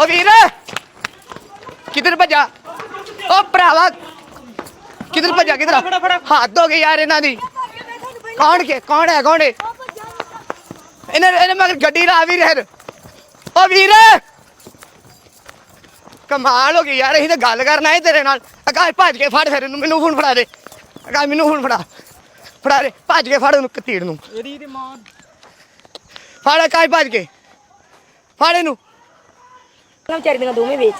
ਓ ਵੀਰ! ਕਿੱਧਰ ਭੱਜਾ? ਓ ਭਰਾਵਾ! ਕਿੱਧਰ ਭੱਜਾ ਕਿੱਧਰ ਹੱਥ ਹੋ ਗਏ ਯਾਰ ਇਹਨਾਂ ਦੀ। ਕੌਣ ਕੇ ਕੌਣ ਹੈ ਕੌਣ ਹੈ? ਇਹਨਾਂ ਇਹਨਾਂ ਮਗਰ ਗੱਡੀ ਲਾ ਵੀ ਰਹਿ ਓ ਵੀਰ! ਕਮਾਲ ਹੋ ਗਈ ਯਾਰ ਅਸੀਂ ਤਾਂ ਗੱਲ ਕਰਨਾ ਹੈ ਤੇਰੇ ਨਾਲ। ਅਕਾਸ਼ ਭੱਜ ਕੇ ਫੜ ਫਿਰ ਇਹਨੂੰ ਮੈਨੂੰ ਫੋਨ ਫੜਾ ਦੇ। ਅਕਾਸ਼ ਮੈਨੂੰ ਫੋਨ ਫੜਾ। ਫੜਾ ਦੇ ਭੱਜ ਕੇ ਫੜ ਉਹਨੂੰ ਕਤੀੜ ਨੂੰ। ਇਹਦੀ ਤੇ ਮਾਂ। ਫੜ ਅਕਾਸ਼ ਭੱਜ ਕੇ। ਫੜ ਇਹਨੂੰ। ਨਾ ਵਿਚਾਰੀ ਦੀਆਂ ਦੋਵੇਂ ਵੇਚ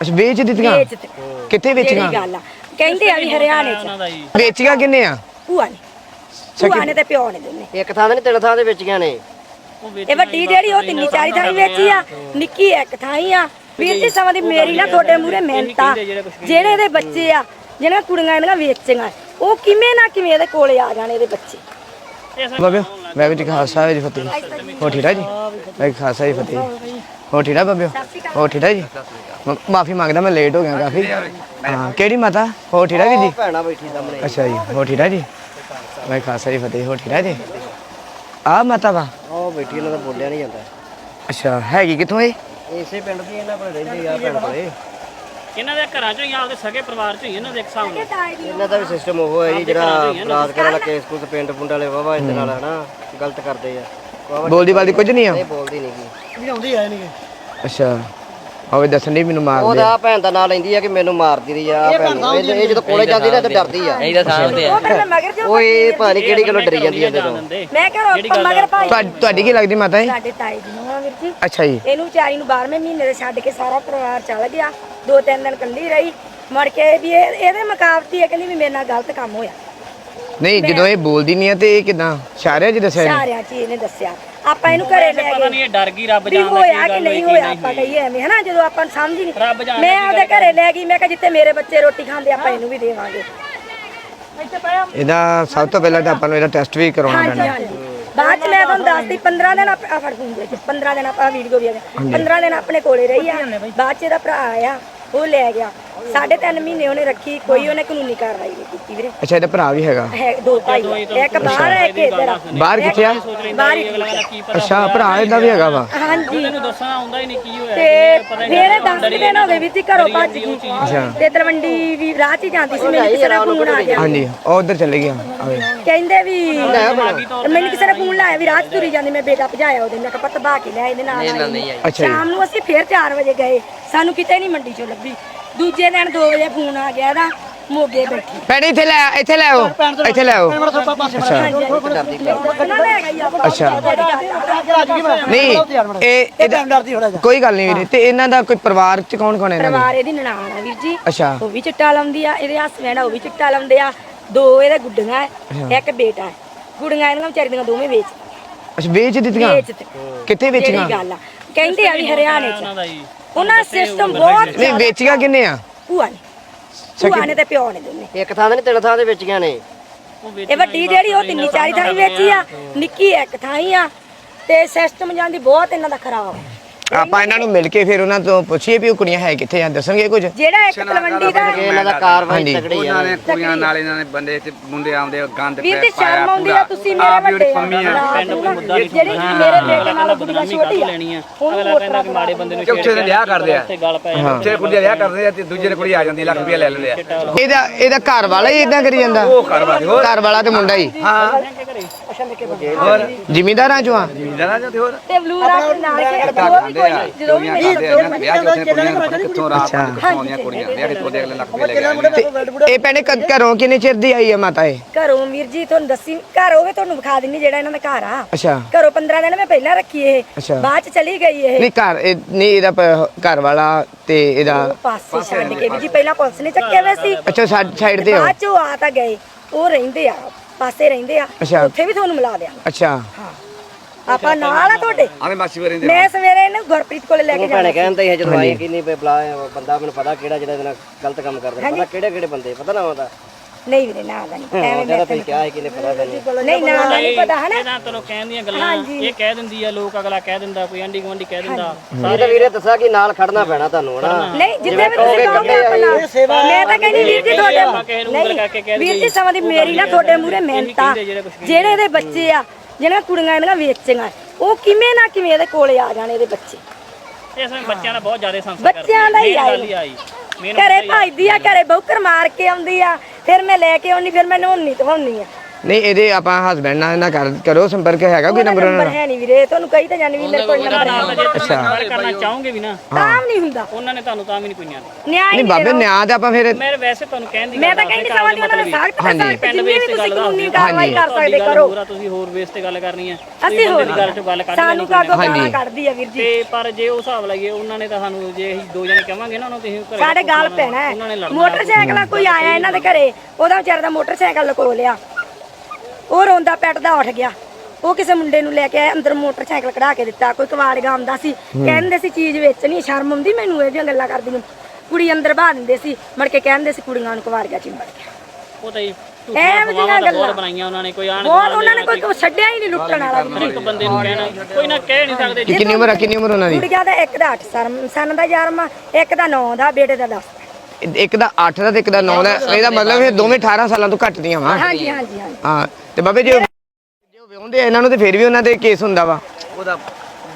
ਅੱਛਾ ਵੇਚ ਦਿੱਤੀਆਂ? ਵੇਚ ਤੇ ਕਿੱਥੇ ਜਿਹੜੀ ਵੇਚੀਆਂ? ਗੱਲ ਆ। ਕਹਿੰਦੇ ਆ ਵੀ ਹਰਿਆਣੇ ਚ। ਉਹਨਾਂ ਵੇਚੀਆਂ ਕਿੰਨੇ ਆ? ਭੂਆ ਨੇ। ਭੂਆ ਨੇ ਤੇ ਪਿਓ ਨੇ ਦੋਨੇ ਇੱਕ ਥਾਂ ਤੇ ਨਹੀਂ ਤਿੰਨ ਥਾਂ ਤੇ ਵੇਚੀਆਂ ਨੇ। ਉਹ ਵੇਚ ਇਹ ਵੱਡੀ ਜਿਹੜੀ ਉਹ ਤਿੰਨੀ ਚਾਰੀ ਥਾਂ ਹੀ ਵੇਚੀ ਆ ਨਿੱਕੀ ਇੱਕ ਥਾਂ ਹੀ ਆ। ਵੀਰ ਜੀ ਸਮਾਂ ਦੀ ਮੇਰੀ ਨਾ ਤੁਹਾਡੇ ਮੂਹਰੇ ਮਿਹਨਤਾਂ ਜਿਹੜੇ ਇਹਦੇ ਬੱਚੇ ਆ ਜਿਹੜੀਆਂ ਕੁੜੀਆਂ ਇਹਦੀਆਂ ਵੇਚੀਆਂ ਉਹ ਕਿਵੇਂ ਨਾ ਕਿਵੇਂ ਇਹਦੇ ਕੋਲੇ ਆ ਜਾਣ ਇਹਦੇ ਬੱਚੇ। ਬਾਬਿਓ ਮੈਂ ਵੀ ਜੀ ਖਾਲਸਾ ਜੀ ਫਤਿਹ। ਹੋ ਠੀਕ ਹੈ ਜੀ? ਮੈਂ ਖਾਲਸਾ ਜੀ ਫਤਿਹ। ਹੋ ਠੀਕ ਹੈ ਬਾਬਿਓ ਹੋ ਠੀਕ ਹੈ ਜੀ? ਮਾਫੀ ਮੰਗਦਾ ਮੈਂ ਲੇਟ ਹੋ ਗਿਆ ਕਾਫੀ। ਹਾਂ ਕਿਹੜੀ ਮਾਤਾ? ਹੋ ਠੀਕ ਹੈ ਵੀਰ ਜੀ ਭੈਣਾ ਬੈਠੀ ਸਾਹਮਣੇ। ਅੱਛਾ ਜੀ ਹੋ ਠੀਕ ਹੈ ਜੀ? ਮੈਂ ਖਾਲਸਾ ਜੀ ਫਤਿਹ ਹੋ ਠੀਕ ਹੈ ਜੀ? ਆ ਮਾਤਾ ਵਾ? ਉਹ ਬੈਠੀ ਇਹਨਾਂ ਦਾ ਬੋਲਿਆ ਨਹੀਂ ਜਾਂਦਾ। ਅੱਛਾ ਹੈਗੀ ਕਿੱਥੋਂ ਇਹ? ਇਸੇ ਪਿੰਡ ਦੀ ਇਹਨਾਂ ਕੋਲ ਰਹਿੰਦੀ ਆ ਭੈਣ ਕੋਲੇ। ਇਹਨਾਂ ਦੇ ਘਰਾਂ ਚੋਂ ਹੀ ਆਪਦੇ ਸਗੇ ਪਰਿਵਾਰ ਚੋਂ ਹੀ ਇਹਨਾਂ ਦੇ ਇੱਕ ਹਿਸਾਬ ਨਾਲ। ਇਹਨਾਂ ਦਾ ਵੀ ਸਿਸਟਮ ਉਹ ਹੈ ਜੀ ਜਿਹੜਾ ਰਾਤ ਕਰਨ ਵਾਲਾ ਕੇਸ ਕੁਸ ਪਿੰਡ ਪੁੰਡ ਵਾਲੇ ਵਾਵਾ ਇਹਦੇ ਨਾਲ ਹਨਾ ਗਲਤ ਕਰਦੇ ਆ। ਵਾਹਵਾ ਬੋਲਦੀ ਬਾਲਦੀ ਕੁਝ ਨਹੀਂ ਆ? ਨਹੀਂ ਬੋਲਦੀ ਨਹੀਂ ਗੀ ਅੱਛਾ। ਹੋਵੇ ਦੱਸਣ ਦੀ ਮੈਨੂੰ ਮਾਰ ਦੇ। ਉਹਦਾ ਭੈਣ ਦਾ ਨਾਂ ਲੈਂਦੀ ਆ ਕਿ ਮੈਨੂੰ ਮਾਰਦੀ ਰਹੀ ਆ ਆਹ ਭੈਣ ਨੂੰ। ਇਹ ਇਹ ਜਦੋਂ ਕੋਲੇ ਜਾਂਦੀ ਨਾ ਤੇ ਡਰਦੀ ਆ। ਉਹ ਫਿਰ ਮੈਂ ਮਗਰ ਜੋ ਉਹ ਇਹ ਭਾਣੀ ਕਿਹੜੀ ਗੱਲੋਂ ਡਰੀ ਜਾਂਦੀ ਆ ਜਾਣ ਜਦੋਂ। ਦਿੰਦੇ ਮੈਂ ਕਿਹਾ ਮਗਰ ਭਾਈ। ਤੁਹਾ- ਤੁਹਾਡੀ ਕੀ ਲੱਗਦੀ ਮਾਤਾ ਜੀ? ਸਾਡੇ ਤਾਏ ਜੀ ਨੂੰ ਆ ਵੀਰ ਜੀ। ਅੱਛਾ ਜੀ। ਇਹਨੂੰ ਵਿਚਾਰੀ ਨੂੰ 12ਵੇਂ ਮਹੀਨੇ ਦੇ ਛੱਡ ਕੇ ਸਾਰਾ ਪਰਿਵਾਰ ਚਲ ਗਿਆ। ਦੋ ਤਿੰਨ ਦਿਨ ਇਕੱਲੀ ਰਹੀ ਮੜ ਕੇ ਵੀ ਇਹ ਇਹਦੇ ਮੁਕਾਬਤੀ ਇਹ ਕਹਿੰਦੀ ਵੀ ਮੇਰੇ ਨਾਲ ਗਲਤ ਕੰਮ ਹੋਇਆ। ਨਹੀਂ ਜਦੋਂ ਇਹ ਬੋਲਦੀ ਨਹੀਂ ਆ ਤੇ ਇਹ ਕਿਦਾਂ? ਇਸ਼ਾਰਿਆਂ 'ਚ ਦੱਸਿਆ ਇਹਨੇ? ਸਾਰਿਆਂ ਚ ਹੀ ਇਹਨੇ ਦੱਸਿਆ। ਆਪਾਂ ਇਹਨੂੰ ਘਰੇ ਲੈ ਪਤਾ ਗਏ। ਨਹੀਂ ਇਹ ਡਰ ਗਈ ਰੱਬ ਵੀ ਜਾਣਦਾ ਹੋਇਆ ਕੀ ਨਹੀਂ ਹੋਇਆ ਆਪਾਂ ਕਹੀਏ ਐਵੇਂ ਹਨਾ? ਜਦੋਂ ਆਪਾਂ ਨੂੰ ਸਮਝ ਹੀ ਰੱਬ ਨਹੀਂ ਜਾਣਦਾ ਮੈਂ ਆਪਦੇ ਘਰੇ ਲੈ ਗਈ ਮੈਂ ਕਿਹਾ ਜਿੱਥੇ ਮੇਰੇ ਬੱਚੇ ਰੋਟੀ ਖਾਂਦੇ ਆਪਾਂ ਇਹਨੂੰ ਵੀ ਦੇਵਾਂਗੇ। ਇਹਦਾ ਸਭ ਤੋਂ ਪਹਿਲਾਂ ਤਾਂ ਆਪਾਂ ਨੂੰ ਇਹਦਾ ਟੈਸਟ ਵੀ ਕਰਵਾਉਣਾ ਹਾਂਜੀ ਪੈਣਾ। ਹਾਂਜੀ। ਬਾਅਦ ਚ ਮੈਂ ਤੁਹਾਨੂੰ ਦੱਸਦੀ 15 ਦਿਨ ਆ ਫੜ ਫੂੰਗੇ 15 ਦਿਨ ਆਪਾਂ ਵੀਡੀਓ ਵੀ ਆ। 15 ਦਿਨ ਆਪਣੇ ਕੋਲੇ ਰਹੀ ਆ। ਬਾਅਦ ਚ ਇਹਦਾ ਭਰਾ ਆਇਆ। ਉਹ ਲੈ ਗਿਆ ਸਾਢੇ ਤਿੰਨ ਮਹੀਨੇ ਉਹਨੇ ਰੱਖੀ ਕੋਈ ਉਹਨੇ ਕਾਨੂੰਨੀ ਕਾਰਵਾਈ ਨਹੀਂ ਕੀਤੀ ਵੀਰੇ। ਅੱਛਾ ਇਹਦਾ ਭਰਾ ਵੀ ਹੈਗਾ? ਹੈ ਦੋ ਭਾਈ ਆ। ਇੱਕ ਬਾਹਰ ਹੈ ਇੱਕ ਇੱਧਰ ਆ। ਬਾਹਰ ਕਿੱਥੇ ਆ? ਬਾਹਰ ਹੀ ਕੀ ਪਤਾ ਅੱਛਾ ਭਰਾ ਇਹਦਾ ਵੀ ਹੈਗਾ ਵਾ? ਹਾਂਜੀ। ਇਹਨੂੰ ਦੱਸਣਾ ਆਉਂਦਾ ਹੀ ਨਹੀਂ ਕੀ ਹੋਇਆ? ਤੇ ਫੇਰ 10 ਦਿਨ ਹੋ ਗਏ ਵੀ ਤੀ ਘਰੋਂ ਭੱਜ ਗਈ। ਤੇ ਤਲਵੰਡੀ ਵੀ ਰਾਹ 'ਚ ਹੀ ਜਾਂਦੀ ਸੀ ਮੈਨੂੰ ਕਿਸੇ ਦਾ ਫੋਨ ਆ ਗਿਆ। ਹਾਂਜੀ ਉਹ ਉਧਰ ਚਲੇ ਗਿਆ। ਆਵੇ। ਕਹਿੰਦੇ ਵੀ ਮੈਨੂੰ ਕਿਸੇ ਨੇ ਫੋਨ ਲਾਇਆ ਵੀ ਰਾਹ 'ਚ ਤੁਰੀ ਜਾਂਦੀ ਮੈਂ ਬੇਟਾ ਭਜਾਇਆ ਉਹਦੇ ਮੈਂ ਕਿਹਾ ਪੱਤ ਬਾ ਕੇ ਲਿਆ ਇਹਦੇ ਨਾਲ ਆਈ। ਅੱਛਾ ਜੀ। ਸ਼ਾਮ ਨੂੰ ਅਸੀਂ ਫੇਰ 4 ਵਜੇ ਗਏ। ਸਾਨੂੰ ਕਿਤੇ ਨਹੀਂ ਮੰਡੀ 'ਚੋਂ ਲੱਭੀ। ਦੂਜੇ ਦਿਨ 2 ਵਜੇ ਫੋਨ ਆ ਗਿਆ ਇਹਦਾ ਮੋਗੇ ਬੈਠੀ। ਭੈਣ ਇੱਥੇ ਲੈ ਆ, ਇੱਥੇ ਲੈ ਆਓ ਇੱਥੇ ਲੈ ਆਓ। ਅੱਛਾ। ਨਹੀਂ ਇਹ ਇਹਦਾ ਕੋਈ ਗੱਲ ਨਹੀਂ ਵੀਰੇ ਤੇ ਇਹਨਾਂ ਦਾ ਕੋਈ ਪਰਿਵਾਰ ਚ ਕੌਣ ਕੌਣ ਹੈ ਇਹਨਾਂ ਦੇ? ਪਰਿਵਾਰ ਇਹਦੀ ਨਨਾਣ ਆ ਵੀਰ ਜੀ। ਅੱਛਾ। ਉਹ ਵੀ ਚਿੱਟਾ ਲਾਉਂਦੀ ਆ ਇਹਦੇ ਹਸਬੈਂਡ ਉਹ ਵੀ ਚਿੱਟਾ ਲਾਉਂਦੇ ਆ। ਦੋ ਇਹਦੇ ਗੁੱਡੀਆਂ ਐ ਇੱਕ ਬੇਟਾ ਹੈ ਗੁੱਡੀਆਂ ਇਹਨਾਂ ਵਿਚਾਰੀ ਦੀਆਂ ਦੋਵੇਂ ਵੇਚ ਅੱਛਾ ਵੇਚ ਦਿੱਤੀਆਂ? ਵੇਚ ਕਿੱਥੇ ਜਿਹੜੀ ਵੇਚੀਆਂ ਗੱਲ ਆ। ਕਹਿੰਦੇ ਆ ਵੀ ਹਰਿਆਣੇ ਚ। ਉਹਨਾਂ ਸਿਸਟਮ ਬਹੁਤ ਨਹੀਂ ਵੇਚੀਆਂ ਕਿੰਨੇ ਆ? ਭੂਆ ਨੇ। ਭੂਆ ਨੇ ਤੇ ਪਿਓ ਨੇ ਦੋਨੇ। ਇੱਕ ਥਾਂ ਤੇ ਨਹੀਂ ਤਿੰਨ ਥਾਂ ਤੇ ਵੇਚੀਆਂ ਨੇ। ਇਹ ਵੱਡੀ ਜਿਹੜੀ ਉਹ ਤਿੰਨੀ ਚਾਰੀ ਥਾਂ ਹੀ ਵੇਚੀ ਆ ਨਿੱਕੀ ਇੱਕ ਥਾਂ ਹੀ ਆ। ਤੇ ਸਿਸਟਮ ਜਾਂਦੀ ਬਹੁਤ ਇਹਨਾਂ ਦਾ ਖਰਾਬ ਆ। ਆਪਾਂ ਇਹਨਾਂ ਨੂੰ ਮਿਲ ਕੇ ਫਿਰ ਉਹਨਾਂ ਤੋਂ ਪੁੱਛੀਏ ਵੀ ਉਹ ਕੁੜੀਆਂ ਹੈ ਕਿੱਥੇ ਆ ਦੱਸਣਗੇ ਕੁਝ? ਜਿਹੜਾ ਇੱਕ ਤਲਵੰਡੀ ਦਾ ਇਹਨਾਂ ਦਾ ਕਾਰਵਾਈ ਹਾਂਜੀ। ਤਕੜੀ ਆ ਉਹਨਾਂ ਨੇ ਕੁੜੀਆਂ ਨਾਲ ਇਹਨਾਂ ਨੇ ਬੰਦੇ ਤੇ ਮੁੰਡੇ ਆਉਂਦੇ ਗੰਦ ਵੀਰ ਤੇ ਪਾਇਆ ਸ਼ਰਮ ਆਉਂਦੀ ਆ ਤੁਸੀਂ ਮੇਰੇ ਆਪ ਹੀ ਵੱਡੇ ਉਹਦੀ ਪੰਮੀ ਆ। ਪਿੰਡ ਕੋਈ ਮੁੱਦਾ ਨਹੀਂ ਜਿਹੜੀ ਮੇਰੇ ਬੇਟੇ ਨਾਲ ਗੁੱਡੀਆਂ ਛੋਟੀ ਆ ਲੈਣੀ ਆ। ਉਹਨੂੰ ਅਗਲਾ ਕਹਿੰਦਾ ਕਿ ਮਾੜੇ ਬੰਦੇ ਨੂੰ ਚੌਥੇ ਦੇ ਵਿਆਹ ਕਰਦੇ ਆ। ਉੱਥੇ ਗੱਲ ਪੈ ਜਾਂਦੀ ਉੱਥੇ ਕੁੜੀ ਦਾ ਵਿਆਹ ਕਰਦੇ ਆ ਤੇ ਦੂਜੇ ਦੇ ਕੁੜੀ ਆ ਜਾਂਦੀ ਲੱਖ ਰੁਪਇਆ ਲੈ ਲੈਂਦੇ ਆ। ਇਹਦਾ ਇਹਦਾ ਘਰ ਵਾਲਾ ਹੀ ਇਦਾਂ ਕਰੀ ਜਾਂਦਾ। ਉਹ ਘਰ ਹੋਰ। ਘਰ ਵਾਲਾ ਤੇ ਮੁੰਡਾ ਹੀ। ਹਾਂ। ਜ਼ਿਮੀਂਦਾਰਾਂ ਚੋਂ ਆ? ਜ਼ਿਮੀਂਦਾਰਾਂ ਹੋਰ? ਤੇ ਬਲੂ ਰਾਤ ਨਾਲ ਕੇ ਆ ਜਦੋਂ ਵੀ ਕੁੜੀਆਂ ਖਾਂਦੇ ਆ ਵਿਆਹ ਚ ਉੱਥੇ ਕੁੜੀਆਂ ਕਿੱਥੋਂ ਰਾਤ ਕਿੱਥੋਂ ਆਉਂਦੀਆਂ ਕੁੜੀਆਂ? ਵਿਆਹ ਦੇ ਅਗਲੇ ਲੱਖ ਰੁਪਇਆ ਲੈ ਕੇ ਤੇ ਇਹ ਭੈਣੇ ਕਦ ਘਰੋਂ ਕਿੰਨੇ ਚਿਰ ਦੀ ਆਈ ਆ ਮਾਤਾ ਇਹ? ਘਰੋਂ ਵੀਰ ਜੀ ਤੁਹਾਨੂੰ ਦੱਸੀ ਘਰ ਹੋਵੇ ਤੁਹਾਨੂੰ ਵਿਖਾ ਦਿੰਨੀ ਜਿਹੜਾ ਇਹਨਾਂ ਦਾ ਘਰ ਆ। ਅੱਛਾ। ਘਰੋਂ 15 ਦਿਨ ਮੈਂ ਪਹਿਲਾਂ ਰੱਖੀ ਇਹ। ਅੱਛਾ। ਬਾਅਦ ਚ ਚਲੀ ਗਈ ਇਹ। ਨਹੀਂ ਘਰ ਇਹ- ਨਹੀਂ ਇਹਦਾ ਪ- ਘਰ ਵਾਲਾ ਤੇ ਇਹਦਾ ਉਹ ਪਾਸੇ ਛੱਡ ਕੇ ਵੀ ਜੀ ਪਹਿਲਾਂ ਪੁਲਿਸ ਨੇ ਚੱਕੇ ਹੋਏ ਸੀ। ਅੱਛਾ ਸਾਈਡ ਤੇ ਹੋ। ਬਾਅਦ ਚ ਉਹ ਆ ਤਾਂ ਗਏ। ਉਹ ਰਹਿੰਦੇ ਆ ਪਾਸੇ ਰਹਿੰਦੇ ਆ। ਅੱਛਾ। ਉੱਥੇ ਵੀ ਤੁਹਾਨੂੰ ਮਿਲਾ ਦਿਆਂ ਅੱਛਾ। ਆਪਾਂ ਨਾਲ ਆ ਤੁਹਾਡੇ? ਆਵੇਂ ਮਾਸੀ ਵਰੇ ਦੇ ਮੈਂ ਸਵੇਰੇ ਇਹਨੂੰ ਗੁਰਪ੍ਰੀਤ ਕੋਲੇ ਲੈ ਕੇ ਉਹ ਜਾਣਾ ਭੈਣੇ ਕਹਿੰਦੇ ਸੀ ਜਦੋਂ ਆਈ ਕਿ ਨਹੀਂ ਬਲਾ ਬੰਦਾ ਮੈਨੂੰ ਪਤਾ ਕਿਹੜਾ ਜਿਹੜਾ ਇਹਦੇ ਨਾਲ ਗਲਤ ਕੰਮ ਕਰਦਾ ਪਤਾ ਕਿਹੜੇ ਕਿਹੜੇ ਬੰਦੇ ਪਤਾ ਨਾ ਆਉਂਦਾ ਨਹੀਂ ਵੀਰੇ ਨਾ ਦਾ ਨਹੀਂ ਐਵੇਂ ਜਿਹੜਾ ਤੁਸੀਂ ਕਿਹਾ ਹੈ ਕਿ ਨਹੀਂ ਪਤਾ ਤੈਨੂੰ ਨਹੀਂ ਨਾ ਦਾ ਨਹੀਂ ਪਤਾ ਹਨਾ? ਇਹਦਾ ਤੈਨੂੰ ਕਹਿਣ ਦੀਆਂ ਗੱਲਾਂ ਇਹ ਕਹਿ ਦਿੰਦੀ ਆ ਲੋਕ ਅਗਲਾ ਕਹਿ ਦਿੰਦਾ ਕੋਈ ਆਂਢੀ ਗੁਆਂਢੀ ਕਹਿ ਦਿੰਦਾ। ਇਹ ਤਾਂ ਵੀਰੇ ਦੱਸਿਆ ਕਿ ਨਾਲ ਖੜਨਾ ਪੈਣਾ ਤੁਹਾਨੂੰ ਹਨਾ? ਨਹੀਂ ਜਿੱਦਾਂ ਵੀ ਤੁਸੀਂ ਕਹੋਗੇ ਆਪਣਾ। ਮੈਂ ਤਾਂ ਕਹਿੰਦੀ ਵੀਰ ਜੀ ਤੁਹਾਡੇ ਨਹੀਂ ਵੀਰ ਜੀ ਸਮਾਂ ਦੀ ਮੇਰੀ ਨਾ ਤੁਹਾਡੇ ਮੂਹਰੇ ਮਿਹਨਤਾਂ ਜਿਹੜੇ ਇਹਦੇ ਬੱਚੇ ਆ ਜਿਹੜੀਆਂ ਕੁੜੀਆਂ ਇਹਦੀਆਂ ਵੇਚੀਆਂ ਉਹ ਕਿਵੇਂ ਨਾ ਕਿਵੇਂ ਇਹਦੇ ਕੋਲੇ ਆ ਜਾਣ ਇਹਦੇ ਬੱਚੇ। ਇਸ ਵਿੱਚ ਬੱਚਿਆਂ ਦਾ ਬਹੁਤ ਜ਼ਿਆਦਾ ਸੰਸਕਾਰ ਬੱਚਿਆਂ ਦਾ ਹੀ ਆਈ। ਘਰੇ ਭਜਦੀ ਆ। ਘਰੇ ਬੌਕਰ ਮਾਰ ਕੇ ਆਉਂਦੀ ਆ। ਫਿਰ ਮੈਂ ਲੈ ਕੇ ਆਉਣੀ ਫਿਰ ਮੈਂ ਨਹਾਉਣੀ ਧਵਾਉਣੀ ਆ। ਨਹੀਂ ਇਹਦੇ ਆਪਾਂ ਹਸਬੰਡ ਨਾਲ ਨਾ ਕਰ ਕਰੋ ਸੰਪਰਕ ਹੈਗਾ ਕੋਈ ਨੰਬਰ ਉਹਨਾਂ ਨੰਬਰ ਦਾ ਹੈ ਨਹੀਂ ਵੀਰੇ ਤੁਹਾਨੂੰ ਕਹੀ ਤਾਂ ਜਾਣੀ ਵੀ ਮੇਰੇ ਕੋਲ ਨੰਬਰ ਨਾਲ ਹੈ। ਗੱਲ ਕਰਨਾ ਚਾਹੋਗੇ ਵੀ ਨਾ? ਤਾਂ ਨਹੀਂ ਹੁੰਦਾ। ਉਹਨਾਂ ਨੇ ਤੁਹਾਨੂੰ ਤਾਂ ਵੀ ਨਹੀਂ ਪੁੱਛਿਆ। ਨਿਆਂ ਹੀ ਨਹੀਂ ਬਾਬੇ ਨਿਆਂ ਤੇ ਆਪਾਂ ਫਿਰ ਮੈਂ ਵੈਸੇ ਤੁਹਾਨੂੰ ਕਹਿਣ ਦੀ ਮੈਂ ਤਾਂ ਕਹਿੰਦੀ ਸਵਾਲ ਉਹਨਾਂ ਨੇ ਸਖਤ ਪਿੰਡ ਜਿੰਨੀ ਵੀ ਤੇ ਤੁਸੀਂ ਗੱਲ ਕਾਨੂੰਨੀ ਕਾਰਵਾਈ ਕਰ ਸਕਦੇ ਕਰੋ। ਹੋਰ ਆ, ਤੁਸੀਂ ਹੋਰ ਬੇਸ ਤੇ ਗੱਲ ਕਰਨੀ ਹੈ ਅਸੀਂ ਹੋਰ ਦੀ ਗੱਲ ਚੋਂ ਗੱਲ ਕੱਢ ਸਾਨੂੰ ਲੈਣੀ ਕਾਗੋ ਹਾਂਜੀ। ਗਾਲਾਂ ਕੱਢਦੀ ਆ ਵੀਰ ਜੀ? ਤੇ ਪਰ ਜੇ ਉਹ ਹਿਸਾਬ ਲਾਈਏ ਉਹਨਾਂ ਨੇ ਤਾਂ ਸਾਨੂੰ ਜੇ ਅਸੀਂ ਦੋ ਜਣੇ ਕਵਾਂਗੇ ਨਾ ਉਹਨਾਂ ਨੂੰ ਤੁਸੀਂ ਘਰੇ ਸਾਡੇ ਗੱਲ ਪੈਣਾ ਉਹਨਾਂ ਨੇ ਹੈ ਲੜਨਾ ਮੋਟਰਸਾਈਕਲ ਕੋਈ ਆਇਆ ਇਹਨਾਂ ਦੇ ਘਰੇ ਉਹਦਾ ਵਿਚਾਰੇ ਦਾ ਮੋਟਰਸਾਈਕਲ ਲਕੋ ਲਿਆ ਉਹ ਰੋਂਦਾ ਪੈਟਦਾ ਉੱਠ ਗਿਆ। ਉਹ ਕਿਸੇ ਮੁੰਡੇ ਨੂੰ ਲੈ ਕੇ ਆਇਆ ਅੰਦਰ ਮੋਟਰਸਾਈਕਲ ਕਢਾ ਕੇ ਦਿੱਤਾ ਕੋਈ ਕਵਾੜ ਆਉਂਦਾ ਸੀ। ਕਹਿੰਦੇ ਸੀ ਚੀਜ਼ ਵੇਚਣੀ ਸ਼ਰਮ ਆਉਂਦੀ ਮੈਨੂੰ ਇਹ ਜਿਹੀਆਂ ਗੱਲਾਂ ਕਰਦੀ ਨੂੰ। ਕੁੜੀ ਅੰਦਰ ਬਾਹ ਦਿੰਦੇ ਸੀ ਮੜ ਕੇ ਕਹਿੰਦੇ ਸੀ ਕੁੜੀਆਂ ਨੂੰ ਕਵਾੜ ਗਿਆ ਚਿੰਬੜ ਗਿਆ ਉਹ ਤਾਂ ਜੀ ਐਵੇਂ ਝੂਠੀਆਂ ਦੀਆਂ ਫਵਾਵਾਂ ਤਾਂ ਬਹੁਤ ਗੱਲਾਂ। ਬਣਾਈਆਂ ਉਹਨਾਂ ਨੇ ਕੋਈ ਆਣ ਬਹੁਤ ਉਹਨਾਂ ਨੇ ਕੋਈ ਕੋਈ ਛੱਡਿਆ ਹੀ ਨਹੀਂ ਲੁੱਟਣ ਵਾਲਾ ਇੱਕ ਬੰਦੇ ਨੂੰ ਕਹਿਣਾ ਕੋਈ ਨਾ ਕਹਿ ਨਹੀਂ ਸਕਦੇ। ਕਿ ਕਿੰਨੀ ਉਮਰ ਆ ਕਿੰਨੀ ਉਮਰ ਉਹਨਾਂ ਦੀ? ਕੁੜੀਆਂ ਦਾ ਇੱਕ ਦਾ 8 ਸਨ ਸਨ ਦਾ 11ਵਾਂ ਇੱਕ ਦਾ 9 ਦਾ ਬੇਟੇ ਦਾ 10 ਇੱਕ ਦਾ 8 ਦਾ ਤੇ ਇੱਕ ਦਾ 9 ਦਾ ਇਹਦਾ ਮਤਲਬ ਇਹ ਦੋਵੇਂ 18 ਸਾਲਾਂ ਤੋਂ ਘੱਟ ਦੀਆਂ ਵਾ। ਹਾਂਜੀ ਹਾਂਜੀ ਹਾਂਜੀ। ਹਾਂ। ਤੇ ਬਾਬੇ ਜੀ ਉਹ- ਜੇ ਉਹ ਵਿਆਹੁੰਦੇ ਆ ਇਹਨਾਂ ਨੂੰ ਤੇ ਫਿਰ ਵੀ ਉਹਨਾਂ ਤੇ ਕੇਸ ਹੁੰਦਾ ਵਾ। ਉਹਦਾ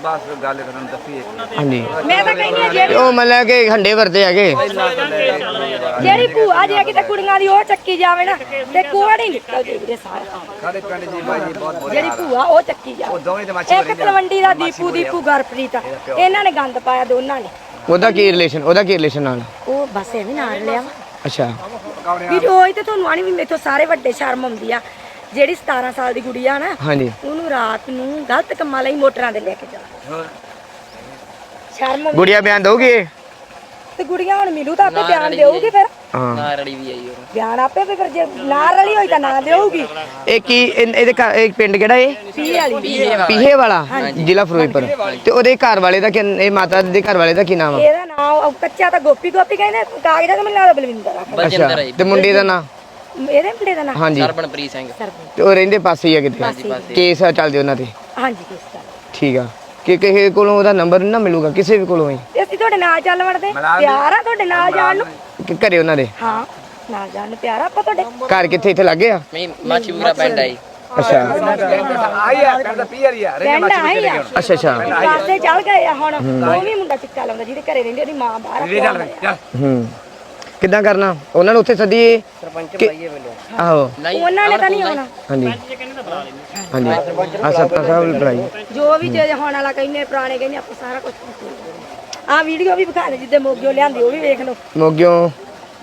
ਬਸ ਗੱਲ ਕਰਨ ਦੱਸੀ ਹਾਂਜੀ। ਮੈਂ ਤਾਂ ਕਹਿੰਦੀ ਹਾਂ ਜਿਹੜੀ ਉਹ ਮਤਲਬ ਕਿ ਹੰਡੇ ਵਰਤੇ ਹੈਗੇ। ਜਿਹੜੀ ਭੂਆ ਜੇ ਕਿਤੇ ਕੁੜੀਆਂ ਦੀ ਉਹ ਚੱਕੀ ਜਾਵੇ ਨਾ ਤੇ ਕੋੜ ਹੀ? ਨਿਕਲ ਜੇ ਵੀਰੇ ਸਾਰਾ। ਸਾਡੇ ਪਿੰਡ ਜੀ ਬਾਈ ਜੀ ਬਹੁਤ ਬੁਰੇ ਜਿਹੜੀ ਭੂਆ ਉਹ ਚੱਕੀ ਉਹ ਜਾਵੇ ਦੋਵੇਂ ਤੇ ਮਾਛੀ ਇੱਕ ਤਲਵੰਡੀ ਦਾ ਦੀਪੂ ਦੀਪੂ ਗਰਪ੍ਰੀਤ ਇਹਨਾਂ ਨੇ ਗੰਦ ਪਾਇਆ ਦੋਨਾਂ ਨੇ। ਉਹਦਾ ਕੀ ਰਿਲੇਸ਼ਨ ਉਹਦਾ ਕੀ ਰਿਲੇਸ਼ਨ ਨਾਲ? ਉਹ ਬਸ ਐਵੇਂ ਨਾਲ ਲਿਆ ਵਾ। ਅੱਛਾ। ਵੀ ਉਹ ਤੇ ਤੁਹਾਨੂੰ ਆਣੀ ਵੀ ਮੇਥੋਂ ਸਾਰੇ ਵੱਡੇ ਸ਼ਰਮ ਆਉਂਦੀ ਆ। ਜਿਹੜੀ 17 ਸਾਲ ਦੀ ਕੁੜੀ ਆ ਨਾ ਹਾਂਜੀ। ਉਹਨੂੰ ਰਾਤ ਨੂੰ ਗਲਤ ਕੰਮਾਂ ਲਈ ਮੋਟਰਾਂ ਦੇ ਲੈ ਕੇ ਜਾਣਾ ਸ਼ਰਮ ਆਉਂਦੀ। ਗੁੜੀਆ ਬਿਆਨ ਦਊਗੀ? ਇਹ? ਤੇ ਗੁੜੀਆਂ ਹੁਣ ਮਿਲੂ ਤਾਂ ਆਪੇ ਬਿਆਨ ਦੇਊਗੀ ਫਿਰ। ਹਾਂ। ਬਿਆਨ ਆਪੇ ਵੀ ਫਿਰ ਜੇ ਨਾ ਰਲੀ ਹੋਈ ਤਾਂ ਨਾ ਦੇਊਗੀ। ਇਹ ਕੀ ਇਹ- ਇਹਦੇ ਘਰ ਇਹ ਪਿੰਡ ਕਿਹੜਾ ਇਹ? ਪੀ ਵਾਲੀ। ਪੀਹੇ ਵਾਲਾ। ਜ਼ਿਲ੍ਹਾ ਫਿਰੋਜ਼ਪੁਰ। ਤੇ ਉਹਦੇ ਘਰ ਵਾਲੇ ਦਾ ਕੀ ਇਹ ਮਾਤਾ ਦੇ ਘਰ ਵਾਲੇ ਦਾ ਕੀ ਨਾਮ ਆ? ਇਹਦਾ ਨਾਮ ਕੱਚਾ ਤਾਂ ਗੋਪੀ ਗੋਪੀ ਕਹਿੰਦੇ ਕਾਗਜ਼ਾਂ ਤੇ ਮੈਨੂੰ ਲੱਗਦਾ ਬਲਵਿੰਦਰ ਆ। ਅੱਛਾ ਤੇ ਮੁੰਡੇ ਦਾ ਨਾਂ? ਇਹਦੇ ਮੁੰਡੇ ਦਾ ਨਾਮ ਹਾਂਜੀ। ਸਰਪਣਪ੍ਰੀਤ ਸਿੰਘ। ਸਰਪੰਚ ਤੇ ਉਹ ਰਹਿੰਦੇ ਪਾਸੇ ਹੀ ਆ ਕਿਤੇ ਕੇਸ ਆ ਚੱਲਦੇ ਉਹਨਾਂ ਤੇ? ਹਾਂਜੀ ਕਿਸ ਤਰ੍ਹਾਂ ਠੀਕ ਆ। ਕਿ ਕਿਸੇ ਕੋਲੋਂ ਉਹਦਾ ਨੰਬਰ ਨਾ ਮਿਲੂਗਾ? ਕਿਸੇ ਵੀ ਕੋਲੋਂ ਹੀ ਤੇ ਅਸੀਂ ਤੁਹਾਡੇ ਨਾਲ ਚੱਲ ਵੜਦੇ। ਪਿਆਰ ਆ ਤੁਹਾਡੇ ਨਾਲ ਜਾਣ ਨੂੰ? ਕਿ ਘਰੇ ਉਹਨਾਂ ਦੇ? ਹਾਂ ਨਾਲ ਜਾਣ ਨੂੰ ਪਿਆਰ ਆ ਆਪਾਂ ਤੁਹਾਡੇ? ਘਰ ਕਿੱਥੇ ਇੱਥੇ ਲੱਗੇ ਆ? ਮੈਂ ਮਾਚੀਪੁਰਾ ਪਿੰਡ ਆਈ ਅੱਛਾ। ਆਈ ਆ ਪਿੰਡ ਦਾ ਪੀਰ ਆ ਪਿੰਡ ਆਏ ਆ। ਅੱਛਾ ਅੱਛਾ। ਪਾਸੇ ਚੱਲ ਗਏ ਆ ਹੁਣ। ਉਹ ਵੀ ਮੁੰਡਾ ਚਿੱਕਾ ਲਾਉਂਦਾ ਜਿਹਦੇ ਘਰੇ ਰਹਿੰਦੀ ਉਹਦੀ ਮਾਂ ਬਾਹਰ ਆ। ਚੱਲ। ਹੂੰ। ਕਿੱਦਾਂ ਕਰਨਾ? ਉਹਨਾਂ ਨੂੰ ਉੱਥੇ ਸੱਦੀਏ। ਸਰਪੰਚ ਪਾਈਏ ਵੱਲੋਂ ਆਹੋ। ਉਹਨਾਂ ਨੇ ਤਾਂ ਨਹੀਂ ਆਉਣਾ। ਹਾਂਜੀ। ਹਾਂਜੀ। ਆ ਸਰਪੰਚ ਸਾਹਿਬ ਨੂੰ ਬੁਲਾਈ ਜੋ ਵੀ ਜੇ ਹੋਣ ਵਾਲਾ ਕਹਿੰਦੇ ਪੁਰਾਣੇ ਕਹਿੰਦੇ ਆਪਾਂ ਸਾਰਾ ਕੁਝ ਆ ਵੀਡੀਓ ਵੀ ਵਿਖਾ ਦੇ ਜਿੱਦੇ ਮੋਗਿਓ ਲਿਆਂਦੀ ਉਹ ਵੀ ਵੇਖ ਲਓ। ਮੋਗਿਓ?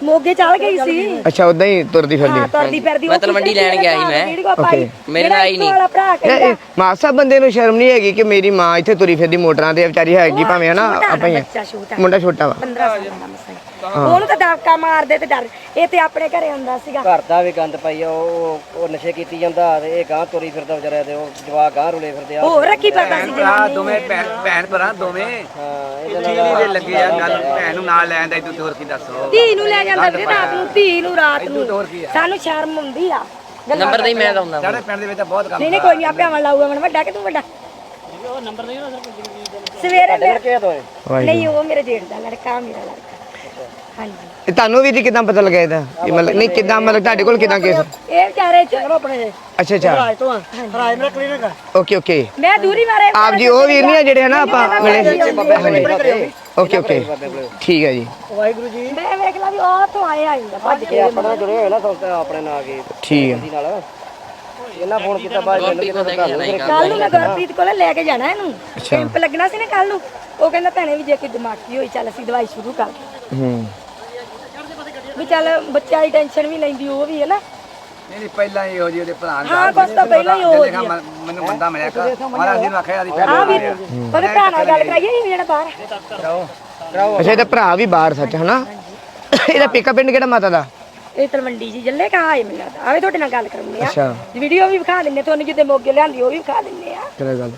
ਮੋਗੇ ਚੱਲ ਗਈ ਸੀ। ਅੱਛਾ ਉਦਾਂ ਹੀ ਤੁਰਦੀ ਫਿਰਦੀ। ਹਾਂ ਤੁਰਦੀ ਫਿਰਦੀ ਮੈਂ ਤਲਵੰਡੀ ਲੈਣ ਗਿਆ ਸੀ ਮੈਂ। ਵੀਡੀਓ ਪਾਈ ਮੇਰੇ ਨਾਲ ਆਈ ਨਹੀਂ। ਵਾਲਾ ਭਰਾ ਇਹ- ਕਹਿੰਦਾ। ਇਹ ਮਾਸਾ ਬੰਦੇ ਨੂੰ ਸ਼ਰਮ ਨਹੀਂ ਹੈਗੀ ਕਿ ਮੇਰੀ ਮਾਂ ਇੱਥੇ ਤੁਰੀ ਫਿਰਦੀ ਮੋਟਰਾਂ ਤੇ ਵਿਚਾਰੀ ਹੈਗੀ ਭਾਵੇਂ ਹਨਾ ਆਪਾਂ ਹੀ ਮੁੰਡਾ ਛੋਟਾ ਵਾ। 15 ਸਾਲ ਦਾ ਮਸਾਂ ਉਹਨੂੰ ਤਾਂ ਦਬਕਾ ਮਾਰਦੇ ਤੇ ਡਰ। ਇਹ ਤੇ ਆਪਣੇ ਘਰੇ ਆਉਂਦਾ ਸੀਗਾ। ਘਰ ਦਾ ਵੀ ਗੰਦ ਪਾਈ ਆ ਉਹ ਉਹ ਨਸ਼ੇ ਕੀਤੀ ਜਾਂਦਾ ਤੇ ਇਹ ਗਾਂ ਤੁਰੀ ਫਿਰਦਾ ਵਿਚਾਰਿਆ ਤੇ ਉਹ ਜਵਾਕ ਗਾਂ ਰੁਲੇ ਫਿਰਦੇ ਆ। ਹੋਰ ਰੱਖੀ ਪਤਾ ਸੀ ਭਰਾ ਦੋਵੇਂ ਭੈਣ ਭੈਣ ਭਰਾ ਦੋਵੇਂ। ਹਾਂ ਇਹਦੇ ਦੇ ਲੱਗੇ ਆ ਗੱਲ ਭੈਣ ਨੂੰ ਨਾਲ ਲੈਣ ਦਾ ਤੂੰ ਹੋਰ ਕੀ ਦੱਸੋ। ਧੀ ਨੂੰ ਲੈ ਜਾਂਦਾ ਵੀਰੇ ਰਾਤ ਨੂੰ ਧੀ ਨੂੰ ਰਾਤ ਨੂੰ। ਸਾਨੂੰ ਸ਼ਰਮ ਹੁੰਦੀ ਆ। ਨੰਬਰ ਦੇ ਮੈਂ ਦਊਂਦਾ ਸਾਡੇ ਪਿੰਡ ਦੇ ਵਿੱਚ ਤਾਂ ਬਹੁਤ ਕੰਮ ਨਹੀਂ ਨਹੀਂ ਕੋਈ ਨਹੀਂ ਆਪੇ ਆਵਣ ਲਾਊਗਾ ਮਨ ਵੱਡਾ ਕਿ ਤੂੰ ਵੱਡਾ? ਉਹ ਨੰਬਰ ਦੇ ਨਾ ਸਰ ਸਵੇਰੇ ਕਿਹਾ ਤੋਏ ਨਹੀਂ ਉਹ ਮੇਰੇ ਜੇਠ ਦਾ ਲੜਕਾ ਮੇਰਾ ਲੜਕਾ। ਹਾਂਜੀ। ਇਹ ਤੁਹਾਨੂੰ ਵੀ ਜੀ ਕਿਦਾਂ ਪਤਾ ਲੱਗਾ ਇਹਦਾ? ਇਹ ਮਤਲਬ ਨਹੀਂ ਕਿਦਾਂ ਮਤਲਬ ਤੁਹਾਡੇ ਕੋਲ ਕਿਦਾਂ ਕੇਸ? ਇਹ ਵਿਚਾਰੇ ਚਲੋ ਆਪਣੇ। ਅੱਛਾ ਅੱਛਾ। ਰਾਜ ਮੇਰਾ ਕਲੀਨਿਕ ਆ। Okay okay. ਮੈਂ ਦੂਰੀ ਮਾਰੇ ਆਪ ਜੀ ਉਹ ਵੀਰ ਨਹੀਂ ਆ ਜਿਹੜੇ ਹਨਾ ਆਪਾਂ ਮਿਲੇ। Okay okay. ਠੀਕ ਹੈ ਜੀ। ਮੈਂ ਵੇਖ ਲਾ ਵੀ ਉਹ ਤੋਂ ਆਏ ਆਈਂਦਾ ਭੱਜ ਕੇ ਆਪਣਾ ਜੁੜੇ ਹੋਏ ਨਾ ਸੰਸਥਾ ਆਪਣੇ ਨਾਲ ਕੀ। ਠੀਕ ਹੈ ਨਾਲ। ਇਹਨਾਂ ਫੋਨ ਕੀਤਾ ਬਾਅਦ ਮੈਨੂੰ ਕਿਤੇ ਘਰ ਨੂੰ ਕੱਲ ਨੂੰ ਮੈਂ ਗੁਰਪ੍ਰੀਤ ਕੋਲੇ ਲੈ ਕੇ ਜਾਣਾ ਇਹਨੂੰ। ਕੈਂਪ ਲੱਗਣਾ ਸੀ ਨਾ ਕੱਲ ਨੂੰ। ਉਹ ਕਹਿੰਦਾ ਭੈਣੇ ਵੀ ਜੇ ਕੋਈ ਦਿਮਾਗੀ ਹੋਈ ਚੱਲ ਅਸੀਂ ਦਵਾਈ ਸ਼ੁਰੂ ਕਰ ਦਿੰਦੇ। ਹੂੰ। ਵੀ ਚੱਲ ਬੱਚਾ ਦੀ ਟੈਨਸ਼ਨ ਵੀ ਲੈਂਦੀ ਉਹ ਵੀ ਹੈ ਨਾ। ਨਹੀਂ ਨਹੀਂ ਪਹਿਲਾਂ ਹੀ ਹੋ ਜੀ ਉਹਦੇ ਭਰਾ ਨੇ ਹਾਂ ਕੁਛ ਤਾਂ ਪਹਿਲਾਂ ਹੀ ਹੋ ਦੇਖਾ ਮੈਨੂੰ ਬੰਦਾ ਮਿਲਿਆ ਕਰ ਮਹਾਰਾਜ ਜੀ ਨੂੰ ਆਖਿਆ ਆਦੀ ਭੈਣ ਹਾਂ ਵੀ ਉਹਦੇ ਭਰਾ ਨਾਲ ਗੱਲ ਕਰਾਈਏ ਵੀ ਜਿਹੜਾ ਬਾਹਰ ਹੈ। ਅੱਛਾ ਇਹਦਾ ਭਰਾ ਵੀ ਬਾਹਰ ਸੱਚ ਹਨਾ? ਇਹਦਾ ਪਿਕਅਪ ਪਿੰਡ ਕਿਹੜਾ ਮਾਤਾ ਦਾ? ਇਹ ਤਲਵੰਡੀ ਜੀ ਜੱਲੇ ਕਹਾ ਹੈ ਮੈਨੂੰ ਲੱਗਦਾ। ਆਵੇ ਤੁਹਾਡੇ ਨਾਲ ਗੱਲ ਕਰਾਉਂਦੇ ਆ। ਅੱਛਾ। ਵੀਡੀਓ ਵੀ ਵਿਖਾ ਦਿੰਨੇ ਤੁਹਾਨੂੰ ਜਿੱਦੇ ਮੋਗੇ ਲਿਆਂਦੀ ਉਹ ਵੀ ਵਿਖਾ ਦਿੰਨੇ ਆ। ਕਿਹੜਾ ਗੱਲ?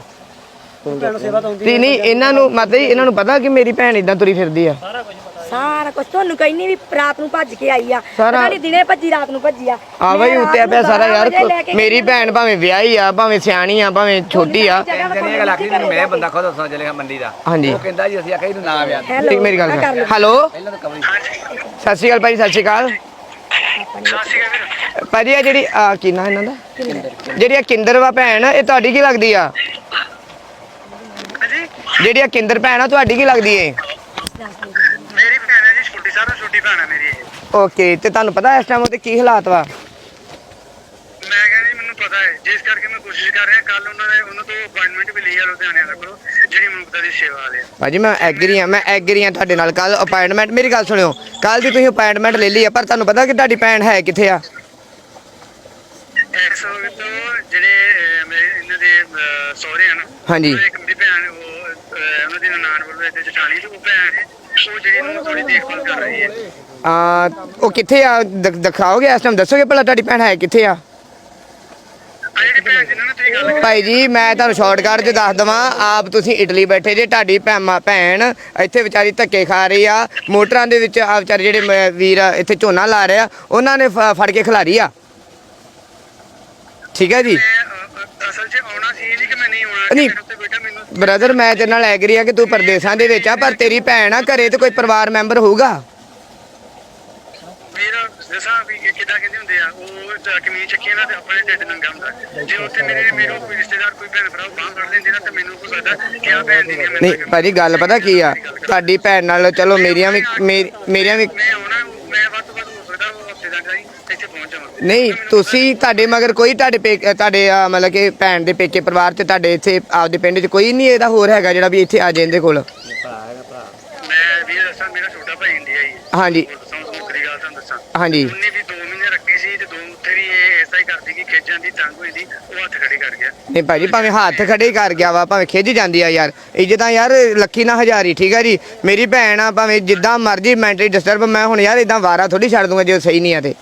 ਤੇ ਨਹੀਂ ਇਹਨਾਂ ਨੂੰ ਮਾਤਾ ਜੀ ਇਹਨਾਂ ਨੂੰ ਪਤਾ ਕਿ ਮੇਰੀ ਭੈਣ ਇਦਾਂ ਤੁਰੀ ਫਿਰਦੀ ਆ। ਸਾਰਾ ਕੁਝ ਤੁਹਾਨੂੰ ਕਹਿੰਨੀ ਵੀ ਰਾਤ ਨੂੰ ਭੱਜ ਕੇ ਆਈ ਆ। ਸਾਰਾ- ਸਾਡੀ ਦਿਨੇ ਭੱਜੀ ਰਾਤ ਨੂੰ ਭੱਜੀ ਆ। ਆ ਬਈ ਮੈਂ ਰਾਤ ਉੱਤੇ ਨੂੰ ਪਿਆ ਸਾਰਾ ਬਾਰਾਂ ਯਾਰ ਵਜੇ ਲੈ ਕੇ ਮੇਰੀ ਭੈਣ ਭਾਵੇਂ ਵਿਆਹੀ ਆ ਭਾਵੇਂ ਸਿਆਣੀ ਆ ਭਾਵੇਂ ਛੋਟੀ ਆ। ਜਗ੍ਹਾ ਜਨੀ ਇਹ ਗੱਲ ਆਖੀ ਮੈਨੂੰ ਮੈਂ ਬੰਦਾ ਖੁਦ ਦੱਸਣਾ ਚੱਲੇਗਾ ਮੰਡੀ ਦਾ। ਹਾਂਜੀ। ਉਹ ਕਹਿੰਦਾ ਜੀ ਅਸੀਂ ਆਖਿਆ ਇਹਨੂੰ ਨਾ ਵਿਆਹ ਹੈਲੋ ਠੀਕ ਮੇਰੀ ਗੱਲ ਆਹ ਕਰ ਸੁਣ ਲਓ। ਹੈਲੋ? ਪਹਿਲਾਂ ਤਾਂ ਕਵਰੀ ਸਤਿ ਸ਼੍ਰੀ ਅਕਾਲ ਭਾਈ ਸਤਿ ਸ਼੍ਰੀ ਅਕਾਲ। ਭਾਜੀ ਆ ਜਿਹੜੀ ਆ ਕੀ ਨਾਂ ਇਹਨਾਂ ਦਾ? ਜਿਹੜੀ ਆ ਕਿੰਦਰ ਵਾ ਭੈਣ ਇਹ ਤੁਹਾਡੀ ਕੀ ਲੱਗਦੀ ਆ? ਜਿਹੜੀ ਆ ਕਿੰਦਰ ਭੈਣ ਆ ਤੁਹਾਡੀ ਕੀ ਲੱਗਦੀ ਏ ਮੇਰੀ ਭੈਣ ਹੈ ਜੀ ਛੋਟੀ ਸਾਰਾ ਛੋਟੀ ਭੈਣ ਹੈ ਮੇਰੀ ਇਹ। ਓਕੇ ਤੇ ਤੁਹਾਨੂੰ ਪਤਾ ਇਸ ਟਾਈਮ ਉਹਦੇ ਕੀ ਹਾਲਾਤ ਵਾ? ਮੈਂ ਕਹਿੰਦਾ ਮੈਨੂੰ ਪਤਾ ਹੈ। ਜਿਸ ਕਰਕੇ ਮੈਂ ਕੋਸ਼ਿਸ਼ ਕਰ ਰਿਹਾ ਕੱਲ ਉਹਨਾਂ ਨੇ ਉਹਨਾਂ ਤੋਂ ਅਪਾਇੰਟਮੈਂਟ ਵੀ ਲਈ ਆ ਲੁਧਿਆਣੇ ਵਾਲੇ ਕੋਲੋਂ ਜਿਹੜੀ ਮਨੁੱਖਤਾ ਦੀ ਸੇਵਾ ਵਾਲੇ ਆ। ਭਾਜੀ ਮੈਂ ਐਗਰੀ ਆ ਮੈਂ ਐਗਰੀ ਆ ਤੁਹਾਡੇ ਨਾਲ। ਕੱਲ ਅਪਾਇੰਟਮੈਂਟ ਮੇਰੀ ਗੱਲ ਸੁਣਿਓ ਕੱਲ ਦੀ ਤੁਸੀਂ ਅਪਾਇੰਟਮੈਂਟ ਲੈ ਲਈ ਆ ਪਰ ਤੁਹਾਨੂੰ ਪਤਾ ਕਿ ਤੁਹਾਡੀ ਭੈਣ ਹੈ ਕਿੱਥੇ ਆ? ਇਸ ਵਕਤ ਜਿਹੜੇ ਅਹ, ਮੇਰੇ ਇਹਨਾਂ ਦੇ ਅਹ, ਸਹੁਰੇ ਹਨ ਹਾਂਜੀ। ਇੱਕ ਮੇਰੀ ਭੈਣ ਉਹ ਅਹ, ਉਹਨਾਂ ਦੀ ਨਾਨ ਵੱਲੋਂ ਇੱਥੇ ਜਟਾਣੀ ਤੋਂ ਭੈਣ ਹੈ। ਉਹ ਜਿਹੜੀ ਉਹਨੂੰ ਥੋੜੀ ਦੇਖਭਾਲ ਕਰ ਰਹੀ ਹੈ। ਆ ਉਹ ਕਿੱਥੇ ਆ? ਦ- ਦਿਖਾਓਗੇ ਇਸ ਟਾਈਮ ਦੱਸੋਗੇ ਭਲਾ ਤੁਹਾਡੀ ਭੈਣ ਹੈ ਕਿੱਥੇ ਆ? ਆ ਜਿਹੜੀ ਭੈਣ ਜਿਨ੍ਹਾਂ ਨਾਲ ਤੁਸੀਂ ਗੱਲ ਭਾਈ ਜੀ ਮੈਂ ਤੁਹਾਨੂੰ ਸ਼ਾਰਟਕਟ 'ਚ ਦੱਸ ਦਵਾਂ। ਆਪ ਤੁਸੀਂ ਇਟਲੀ ਬੈਠੇ ਜੇ ਤੁਹਾਡੀ ਭੈਮਾ ਭੈਣ ਇੱਥੇ ਵਿਚਾਰੀ ਧੱਕੇ ਖਾ ਰਹੀ ਆ। ਮੋਟਰਾਂ ਦੇ ਵਿੱਚ ਆ ਵਿਚਾਰੇ ਜਿਹੜੇ ਮ- ਵੀਰ ਆ ਇੱਥੇ ਝੋਨਾ ਲਾ ਰਹੇ ਆ। ਉਹਨਾਂ ਨੇ ਫ- ਫੜ ਕੇ ਖਿਲਾਰੀ ਆ। ਠੀਕ ਹੈ ਜੀ? ਮੈਂ ਅਸਲ 'ਚ ਆਉਣਾ ਸੀ ਨਹੀਂ ਕਿ ਨਹੀਂ ਆਉਣਾ ਨਹੀਂ। ਮੇਰੇ ਉੱਤੇ ਬੇਟਾ ਮੈਨੂੰ ਬ੍ਰਦਰ ਮੈਂ ਤੇਰੇ ਨਾਲ ਐਗਰੀ ਆ ਕਿ ਤੂੰ ਪਰਦੇਸਾਂ ਦੇ ਵਿੱਚ ਆ ਪਰ ਤੇਰੀ ਭੈਣ ਆ ਘਰੇ ਤੇ ਕੋਈ ਪਰਿਵਾਰ ਮੈਂਬਰ ਹੋਊਗਾ? ਵੀਰ ਦੱਸਾਂ ਵੀ ਕਿ ਕਿੱਦਾਂ ਕਹਿੰਦੇ ਹੁੰਦੇ ਆ ਉਹ ਤਾਂ ਕਮੀਜ਼ ਚੱਕੀ ਨਾ ਤੇ ਆਪਣੇ ਢਿੱਡ ਨੰਗਾ ਹੁੰਦਾ। ਜੇ ਉੱਥੇ ਮੇਰੇ ਮੇਰੇ ਕੋਈ ਰਿਸ਼ਤੇਦਾਰ ਕੋਈ ਭੈਣ ਭਰਾ ਬਾਹਰ ਫੜ ਲੈਂਦੇ ਨਾ ਤੇ ਮੈਨੂੰ ਹੋ ਸਕਦਾ ਕਿ ਆ ਭੈਣ ਦੀ ਨਹੀਂ ਮੈਂ ਨਹੀਂ ਭਾਜੀ ਗੱਲ ਪਤਾ ਕੀ ਆ? ਤੁਹਾਡੀ ਭੈਣ ਨਾਲ ਚਲੋ ਮੇਰੀਆਂ ਵੀ ਮੇਰੀ- ਮੇਰੀਆਂ ਵੀ ਮੈਂ ਆਉਣਾ ਮੈਂ ਵੱਧ ਤੋਂ ਵੱਧ ਹੋ ਸਕਦਾ ਉਹ ਹਫ਼ਤੇ ਦਾ ਜਾਈ ਇੱਥੇ ਪਹੁੰਚ ਜਾਵਾਂ ਨਹੀਂ ਤੁਸੀਂ ਤੁਹਾਡੇ ਮਗਰ ਕੋਈ ਤੁਹਾਡੇ ਪੇ ਤੁਹਾਡੇ ਆ, ਮਤਲਬ ਕਿ ਭੈਣ ਦੇ ਪੇਕੇ ਪਰਿਵਾਰ ਤੇ ਤੁਹਾਡੇ ਇੱਥੇ ਆਪਦੇ ਪਿੰਡ 'ਚ ਕੋਈ ਨਹੀਂ ਇਹਦਾ ਹੋਰ ਹੈਗਾ ਜਿਹੜਾ ਵੀ ਇੱਥੇ ਆ ਜੇ ਇਹਦੇ ਕੋਲ? ਮੈਂ ਵੀਰ ਦੱਸਾਂ ਮੇਰਾ ਛੋਟਾ ਭਾਈ ਇੰਡੀਆ ਹੀ ਹੈ। ਹਾਂਜੀ। ਹੋਰ ਦੱਸਾਂ ਉਸ ਮੁੱਕਰੀ ਗੱਲ ਤੁਹਾਨੂੰ ਦੱਸਾਂ। ਹਾਂਜੀ। ਉਹਨੇ ਵੀ 2 ਮਹੀਨੇ ਰੱਖੀ ਸੀ ਤੇ ਦੋ ਉੱਥੇ ਵੀ ਇਹ ਐਸਾ ਹੀ ਕਰਦੀ ਕਿ ਖੇਜਾਂ ਦੀ ਤੰਗ ਹੋਈ ਦੀ ਉਹ ਹੱਥ ਖੜੀ ਕਰ ਗਿਆ। ਨਹੀਂ ਭਾਜੀ ਭਾਵੇਂ ਹੱਥ ਖੜੇ ਹੀ ਕਰ ਗਿਆ ਵਾ ਭਾਵੇਂ ਖਿੱਚ ਜਾਂਦੀ ਆ ਯਾਰ। ਇੱਜ਼ਤਾਂ ਯਾਰ ਲੱਖੀ ਨਾ ਹਜ਼ਾਰੀ ਠੀਕ ਆ ਜੀ? ਮੇਰੀ ਭੈਣ ਆ ਭਾਵੇਂ ਜਿੱਦਾਂ ਮਰਜ਼ੀ ਮੈਂਟਲੀ ਡਿਸਟਰਬ ਮੈਂ ਹੁਣ ਯਾਰ ਇਦਾਂ ਵਾਰਾ ਥੋੜੀ ਛੱਡ ਦੂੰਗਾ ਜੇ ਸਹੀ ਨਹੀਂ ਆ ਤੇ।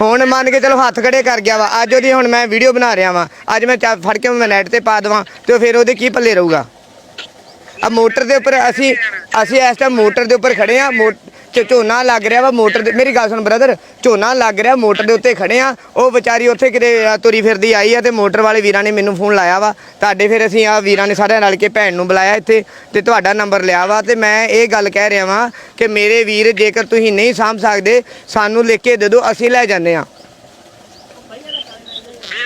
ਹੁਣ ਮੰਨ ਕੇ ਚਲੋ ਹੱਥ ਖੜੇ ਕਰ ਗਿਆ ਵਾ। ਅੱਜ ਉਹਦੀ ਹੁਣ ਮੈਂ ਵੀਡੀਓ ਬਣਾ ਰਿਹਾ ਵਾਂ। ਅੱਜ ਮੈਂ ਚਾ- ਫੜ ਕੇ ਮੈਂ ਨੈਟ ਤੇ ਪਾ ਦੇਵਾਂ ਤੇ ਫਿਰ ਉਹਦੇ ਕੀ ਪੱਲੇ ਰਹੂਗਾ? ਆ ਮੋਟਰ ਦੇ ਉੱਪਰ ਅਸੀਂ ਅਸੀਂ ਇਸ ਟਾਈਮ ਮੋਟਰ ਦੇ ਉੱਪਰ ਖੜੇ ਆ। ਝੋਨਾ ਲੱਗ ਰਿਹਾ ਵਾ ਮੋਟਰ ਦੇ ਮੇਰੀ ਗੱਲ ਸੁਣ ਬ੍ਰਦਰ ਝੋਨਾ ਲੱਗ ਰਿਹਾ ਮੋਟਰ ਦੇ ਉੱਤੇ ਖੜੇ ਆ। ਉਹ ਵਿਚਾਰੀ ਉੱਥੇ ਕਿਤੇ ਤੁਰੀ ਫਿਰਦੀ ਆਈ ਆ ਤੇ ਮੋਟਰ ਵਾਲੇ ਵੀਰਾਂ ਨੇ ਮੈਨੂੰ ਫੋਨ ਲਾਇਆ ਵਾ। ਤੁਹਾਡੇ ਫਿਰ ਅਸੀਂ ਆ ਵੀਰਾਂ ਨੇ ਸਾਰਿਆਂ ਰਲ ਕੇ ਭੈਣ ਨੂੰ ਬੁਲਾਇਆ ਇੱਥੇ ਤੇ ਤੁਹਾਡਾ ਨੰਬਰ ਲਿਆ ਵਾ ਤੇ ਮੈਂ ਇਹ ਗੱਲ ਕਹਿ ਰਿਹਾ ਵਾਂ ਕਿ ਮੇਰੇ ਵੀਰ ਜੇਕਰ ਤੁਸੀਂ ਨਹੀਂ ਸਾਂਭ ਸਕਦੇ ਸਾਨੂੰ ਲਿਖ ਕੇ ਦੇ ਦਿਓ ਅਸੀਂ ਲੈ ਜਾਂਦੇ ਆ।